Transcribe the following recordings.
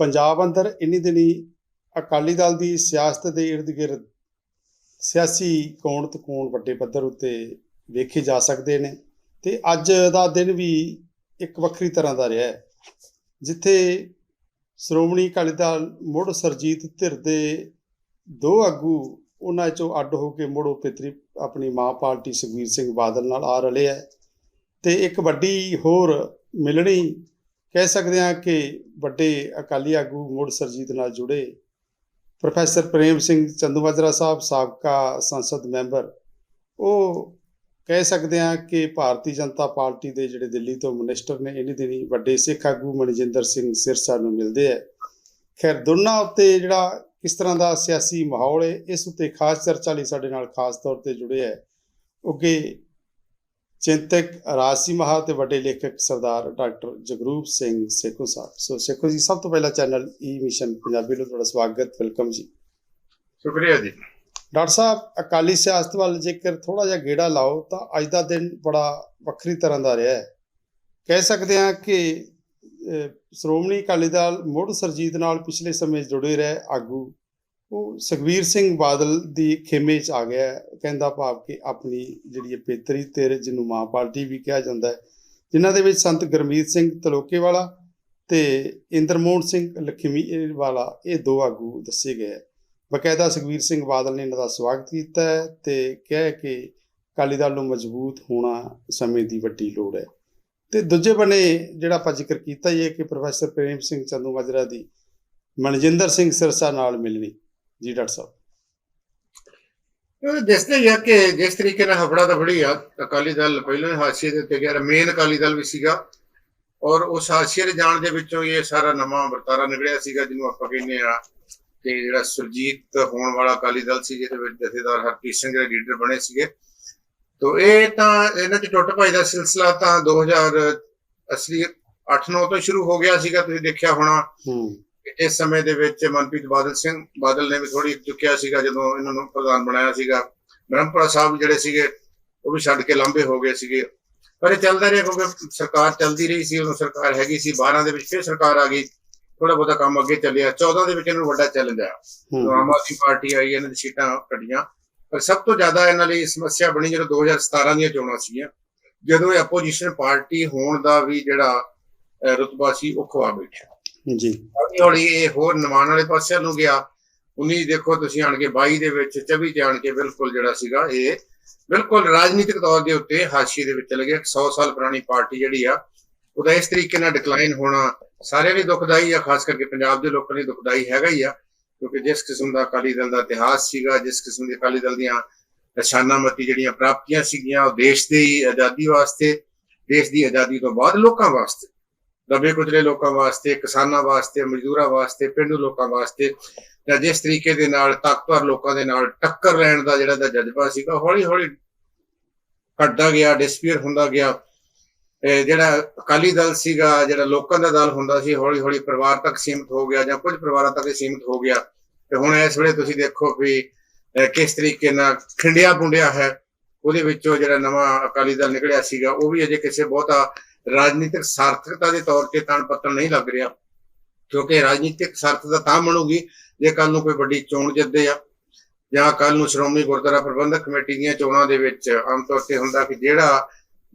ਪੰਜਾਬ ਅੰਦਰ ਇੰਨੀ ਦਿਨੀ ਅਕਾਲੀ ਦਲ ਦੀ ਸਿਆਸਤ ਦੇ ਇਰਦ ਗਿਰਦ ਸਿਆਸੀ ਕੋਣ ਤਕੋਣ ਵੱਡੇ ਪੱਧਰ ਉੱਤੇ ਵੇਖੇ ਜਾ ਸਕਦੇ ਨੇ ਤੇ ਅੱਜ ਦਾ ਦਿਨ ਵੀ ਇੱਕ ਵੱਖਰੀ ਤਰ੍ਹਾਂ ਦਾ ਰਿਹਾ ਹੈ, ਜਿੱਥੇ ਸ਼੍ਰੋਮਣੀ ਅਕਾਲੀ ਦਲ ਮੁੜ ਸਰਜੀਤ ਧਿਰ ਦੇ ਦੋ ਆਗੂ ਉਹਨਾਂ ਚੋਂ ਅੱਡ ਹੋ ਕੇ ਮੁੜ ਉਹ ਪਿਤਰੀ ਆਪਣੀ ਮਾਂ ਪਾਰਟੀ ਸੁਖਬੀਰ ਸਿੰਘ ਬਾਦਲ ਨਾਲ ਆ ਰਲੇ ਹੈ ਤੇ ਇੱਕ ਵੱਡੀ ਹੋਰ ਮਿਲਣੀ ਕਹਿ ਸਕਦੇ ਹਾਂ ਕਿ ਵੱਡੇ ਅਕਾਲੀ ਆਗੂ ਮੁੜ ਸਰਜੀਤ ਨਾਲ ਜੁੜੇ ਪ੍ਰੋਫੈਸਰ ਪ੍ਰੇਮ ਸਿੰਘ ਚੰਦੂਮਾਜਰਾ ਸਾਹਿਬ, ਸਾਬਕਾ ਸੰਸਦ ਮੈਂਬਰ। ਉਹ ਕਹਿ ਸਕਦੇ ਹਾਂ ਕਿ ਭਾਰਤੀ ਜਨਤਾ ਪਾਰਟੀ ਦੇ ਜਿਹੜੇ ਦਿੱਲੀ ਤੋਂ ਮਿਨਿਸਟਰ ਨੇ ਇਹਨੇ ਦਿਨੀ ਵੱਡੇ ਸਿੱਖ ਆਗੂ ਮਨਜਿੰਦਰ ਸਿੰਘ ਸਿਰਸਾ ਨੂੰ ਮਿਲਦੇ ਹੈ ਖੈਰ, ਦੋਨਾਂ ਉੱਤੇ ਜਿਹੜਾ ਕਿਸ ਤਰ੍ਹਾਂ ਦਾ ਸਿਆਸੀ ਮਾਹੌਲ ਹੈ, ਇਸ ਉੱਤੇ ਖਾਸ ਚਰਚਾ ਲਈ ਸਾਡੇ ਨਾਲ ਖਾਸ ਤੌਰ ਤੇ ਜੁੜੇ ਹੈ ਅੱਗੇ ਚਿੰਤਕ ਰਾਜਸੀ ਮਹਾ ਤੇ ਵੱਡੇ ਲੇਖਕ ਸਰਦਾਰ ਡਾਕਟਰ ਜਗਰੂਪ ਸਿੰਘ ਸੇਖੋ ਸਾਹਿਬ। ਸੋ ਸੇਖੋ ਜੀ ਸਭ ਤੋਂ ਪਹਿਲਾਂ ਚੈਨਲ ਈ ਮਿਸ਼ਨ ਪੰਜਾਬੀ ਨੂੰ ਤੁਹਾਡਾ ਸਵਾਗਤ ਵੈਲਕਮ ਜੀ। ਸ਼ੁਕਰੀਆ ਜੀ। ਡਾਕਟਰ ਸਾਹਿਬ ਅਕਾਲੀ ਸਿਆਸਤ ਵੱਲ ਜੇਕਰ ਥੋੜਾ ਜਿਹਾ ਗੇੜਾ ਲਾਓ ਤਾਂ ਅੱਜ ਦਾ ਦਿਨ ਬੜਾ ਵੱਖਰੀ ਤਰ੍ਹਾਂ ਦਾ ਰਿਹਾ ਹੈ। ਕਹਿ ਸਕਦੇ ਹਾਂ ਕਿ ਸ਼੍ਰੋਮਣੀ ਅਕਾਲੀ ਦਲ ਮੁੜ ਸਰਜੀਤ ਨਾਲ ਪਿਛਲੇ ਸਮੇਂ ਜੁੜੇ ਰਹੇ ਆਗੂ ਉਹ ਸੁਖਬੀਰ ਸਿੰਘ ਬਾਦਲ ਦੀ ਖੇਮੇ 'ਚ ਆ ਗਿਆ ਕਹਿੰਦਾ ਭਾਵ ਕਿ ਆਪਣੀ ਜਿਹੜੀ ਇਹ ਪੇਤਰੀ ਤੇਰੇ ਜਿਹਨੂੰ ਮਾਂ ਪਾਰਟੀ ਵੀ ਕਿਹਾ ਜਾਂਦਾ ਹੈ, ਜਿਨ੍ਹਾਂ ਦੇ ਵਿੱਚ ਸੰਤ ਗੁਰਮੀਤ ਸਿੰਘ ਤਲੋਕੇ ਵਾਲਾ ਤੇ ਇੰਦਰਮੋਹਨ ਸਿੰਘ ਲਖਮੀ ਵਾਲਾ ਇਹ ਦੋ ਆਗੂ ਦੱਸੇ ਗਏ ਹੈ। ਬਕਾਇਦਾ ਸੁਖਬੀਰ ਸਿੰਘ ਬਾਦਲ ਨੇ ਇਹਨਾਂ ਦਾ ਸਵਾਗਤ ਕੀਤਾ ਹੈ ਤੇ ਕਹਿ ਹੈ ਕਿ ਅਕਾਲੀ ਦਲ ਨੂੰ ਮਜ਼ਬੂਤ ਹੋਣਾ ਸਮੇਂ ਦੀ ਵੱਡੀ ਲੋੜ ਹੈ। ਤੇ ਦੂਜੇ ਬਣੇ ਜਿਹੜਾ ਆਪਾਂ ਜ਼ਿਕਰ ਕੀਤਾ ਹੀ ਹੈ ਕਿ ਪ੍ਰੋਫੈਸਰ ਪ੍ਰੇਮ ਸਿੰਘ ਚੰਦੂ ਮਾਜਰਾ ਦੀ, ਮਨਜਿੰਦਰ ਸਿੰਘ ਸਿਰਸਾ ਨਾਲ ਮਿਲਣੀ। ਜੀ ਡਾਕਟਰ ਸਾਹਿਬ। ਉਹ ਦੱਸਦੇ ਹੀ ਆ ਕਿ ਜਿਸ ਤਰੀਕੇ ਨਾਲ ਹਫੜਾ ਦਫੜੀ ਆ ਅਕਾਲੀ ਦਲ ਪਹਿਲਾਂ ਹਾਸ਼ੀਏ ਦੇ ਉੱਤੇ ਗਿਆ ਮੇਨ ਅਕਾਲੀ ਦਲ ਵੀ ਸੀਗਾ। ਔਰ ਉਸ ਹਾਸ਼ੀਏ ਦੇ ਜਾਣ ਦੇ ਵਿੱਚੋਂ ਇਹ ਸਾਰਾ ਨਵਾਂ ਵਰਤਾਰਾ ਨਿਕਲਿਆ ਸੀਗਾ ਜਿਹਨੂੰ ਆਪਾਂ ਕਹਿੰਦੇ ਆ ਕਿ ਜਿਹੜਾ ਸੁਰਜੀਤ ਹੋਣ ਵਾਲਾ ਅਕਾਲੀ ਦਲ ਸੀ ਜਿਹਦੇ ਵਿੱਚ ਜਥੇਦਾਰ ਹਰਪ੍ਰੀਤ ਸਿੰਘ ਦੇ ਲੀਡਰ ਬਣੇ ਸੀਗੇ। ਤੋ ਇਹ ਤਾਂ ਇਹਨਾਂ ਚ ਟੁੱਟ ਭਾਈ ਦਾ ਸਿਲਸਿਲਾ ਤਾਂ 2000 ਅਸਲੀ 8-9 ਤੋਂ ਸ਼ੁਰੂ ਹੋ ਗਿਆ ਸੀਗਾ ਤੁਸੀਂ ਦੇਖਿਆ ਹੋਣਾ। ਹੂੰ। ਇਸ ਸਮੇਂ ਦੇ ਵਿੱਚ ਮਨਪ੍ਰੀਤ ਬਾਦਲ ਸਿੰਘ ਬਾਦਲ ਨੇ ਵੀ ਥੋੜੀ ਚੁੱਕਿਆ ਸੀਗਾ ਜਦੋਂ ਇਹਨਾਂ ਨੂੰ ਪ੍ਰਧਾਨ ਬਣਾਇਆ ਸੀਗਾ। ਬ੍ਰਹਮਪੁਰਾ ਸਾਹਿਬ ਜਿਹੜੇ ਸੀਗੇ ਉਹ ਵੀ ਛੱਡ ਕੇ ਲੰਬੇ ਹੋ ਗਏ ਸੀਗੇ। ਪਰ ਇਹ ਚੱਲਦਾ ਰਿਹਾ ਕਿਉਂਕਿ ਸਰਕਾਰ ਚੱਲਦੀ ਰਹੀ ਸੀ ਉਦੋਂ ਸਰਕਾਰ ਹੈਗੀ ਸੀ। 12 ਦੇ ਵਿੱਚ ਫਿਰ ਸਰਕਾਰ ਆ ਗਈ। ਥੋੜਾ ਬਹੁਤਾ ਕੰਮ ਅੱਗੇ ਚੱਲਿਆ। 14 ਦੇ ਵਿੱਚ ਇਹਨਾਂ ਨੂੰ ਵੱਡਾ ਚੈਲੰਜ ਆਇਆ। ਆਮ ਆਦਮੀ ਪਾਰਟੀ ਆਈ ਇਹਨਾਂ ਦੀ ਸੀਟਾਂ ਘਟੀਆਂ ਪਰ ਸਭ ਤੋਂ ਜ਼ਿਆਦਾ ਇਹਨਾਂ ਲਈ ਸਮੱਸਿਆ ਬਣੀ ਜਦੋਂ 2017 ਦੀਆਂ ਚੋਣਾਂ ਸੀਗੀਆਂ ਜਦੋਂ ਇਹ ਆਪੋਜੀਸ਼ਨ ਪਾਰਟੀ ਹੋਣ ਦਾ ਵੀ ਜਿਹੜਾ ਰੁਤਬਾ ਸੀ ਉਹ ਖਵਾ ਬੈਠਿਆ। ਜੀ। ਹੌਲੀ ਹੌਲੀ ਇਹ ਹੋਰ ਨਿਮਾਣ ਵਾਲੇ ਪਾਸੇ ਨੂੰ ਗਿਆ। 19 ਦੇਖੋ ਤੁਸੀਂ ਆਣ ਕੇ 22 ਦੇ ਵਿੱਚ 24 ਚ ਆਣ ਕੇ ਬਿਲਕੁਲ ਜਿਹੜਾ ਸੀਗਾ ਇਹ ਬਿਲਕੁਲ ਰਾਜਨੀਤਿਕ ਤੌਰ ਦੇ ਉੱਤੇ ਹਾਸ਼ੀਏ ਦੇ ਵਿੱਚ ਚਲੇ ਗਿਆ। 100 ਸਾਲ ਪੁਰਾਣੀ ਪਾਰਟੀ ਜਿਹੜੀ ਆ, ਉਹਦਾ ਇਸ ਤਰੀਕੇ ਨਾਲ ਡਿਕਲਾਈਨ ਹੋਣਾ ਸਾਰਿਆਂ ਲਈ ਦੁਖਦਾਈ ਆ, ਖਾਸ ਕਰਕੇ ਪੰਜਾਬ ਦੇ ਲੋਕਾਂ ਲਈ ਦੁਖਦਾਈ ਹੈਗਾ ਹੀ ਆ, ਕਿਉਂਕਿ ਜਿਸ ਕਿਸਮ ਦਾ ਅਕਾਲੀ ਦਲ ਦਾ ਇਤਿਹਾਸ ਸੀਗਾ, ਜਿਸ ਕਿਸਮ ਦੇ ਅਕਾਲੀ ਦਲ ਦੀਆਂ ਨਿਸ਼ਾਨਾਮਤੀ ਜਿਹੜੀਆਂ ਪ੍ਰਾਪਤੀਆਂ ਸੀਗੀਆਂ, ਉਹ ਦੇਸ਼ ਦੀ ਆਜ਼ਾਦੀ ਵਾਸਤੇ, ਦੇਸ਼ ਦੀ ਆਜ਼ਾਦੀ ਤੋਂ ਬਾਅਦ ਲੋਕਾਂ ਵਾਸਤੇ। ਦਬੇ ਕੁਚਲੇ ਲੋਕਾਂ ਵਾਸਤੇ, ਕਿਸਾਨਾਂ ਵਾਸਤੇ, ਮਜ਼ਦੂਰਾਂ ਵਾਸਤੇ, ਪਿੰਡੂ ਲੋਕਾਂ ਵਾਸਤੇ, ਜਾਂ ਜਿਸ ਤਰੀਕੇ ਦੇ ਨਾਲ ਤਾਕਤਵਰ ਲੋਕਾਂ ਦੇ ਨਾਲ ਟੱਕਰ ਲੈਣ ਦਾ ਜਿਹੜਾ ਦਾ ਜਜ਼ਬਾ ਸੀਗਾ ਹੌਲੀ ਹੌਲੀ ਘਟਦਾ ਗਿਆ ਡਿਸਪੀਅਰ ਹੁੰਦਾ ਗਿਆ। ਜਿਹੜਾ ਅਕਾਲੀ ਦਲ ਸੀਗਾ, ਜਿਹੜਾ ਲੋਕਾਂ ਦਾ ਦਲ ਹੁੰਦਾ ਸੀ ਹੌਲੀ ਹੌਲੀ ਪਰਿਵਾਰ ਤੱਕ ਸੀਮਿਤ ਹੋ ਗਿਆ, ਜਾਂ ਕੁਝ ਪਰਿਵਾਰਾਂ ਤੱਕ ਸੀਮਿਤ ਹੋ ਗਿਆ। ਤੇ ਹੁਣ ਇਸ ਵੇਲੇ ਤੁਸੀਂ ਦੇਖੋ ਵੀ ਕਿਸ ਤਰੀਕੇ ਨਾਲ ਖਿੰਡਿਆ ਪੁੰਡਿਆ ਹੈ, ਉਹਦੇ ਵਿੱਚੋਂ ਜਿਹੜਾ ਨਵਾਂ ਅਕਾਲੀ ਦਲ ਨਿਕਲਿਆ ਸੀਗਾ, ਉਹ ਵੀ ਅਜੇ ਕਿਸੇ ਬਹੁਤਾ ਰਾਜਨੀਤਿਕ ਸਾਰਥਕਤਾ ਦੇ ਤੌਰ ਤੇ ਤਣ ਪੱਤਣ ਨਹੀਂ ਲੱਗ ਰਿਹਾ, ਕਿਉਂਕਿ ਰਾਜਨੀਤਿਕ ਸਾਰਥਕਤਾ ਤਾਂ ਬਣੂਗੀ, ਜੇ ਕੱਲ ਨੂੰ ਕੋਈ ਵੱਡੀ ਚੋਣ ਜਿੱਤਦੇ ਆ, ਜਾਂ ਕੱਲ ਨੂੰ ਸ਼੍ਰੋਮਣੀ ਗੁਰਦੁਆਰਾ ਪ੍ਰਬੰਧਕ ਕਮੇਟੀ ਦੀਆਂ ਚੋਣਾਂ ਦੇ ਵਿੱਚ ਆਮ ਤੌਰ ਤੇ ਹੁੰਦਾ ਕਿ ਜਿਹੜਾ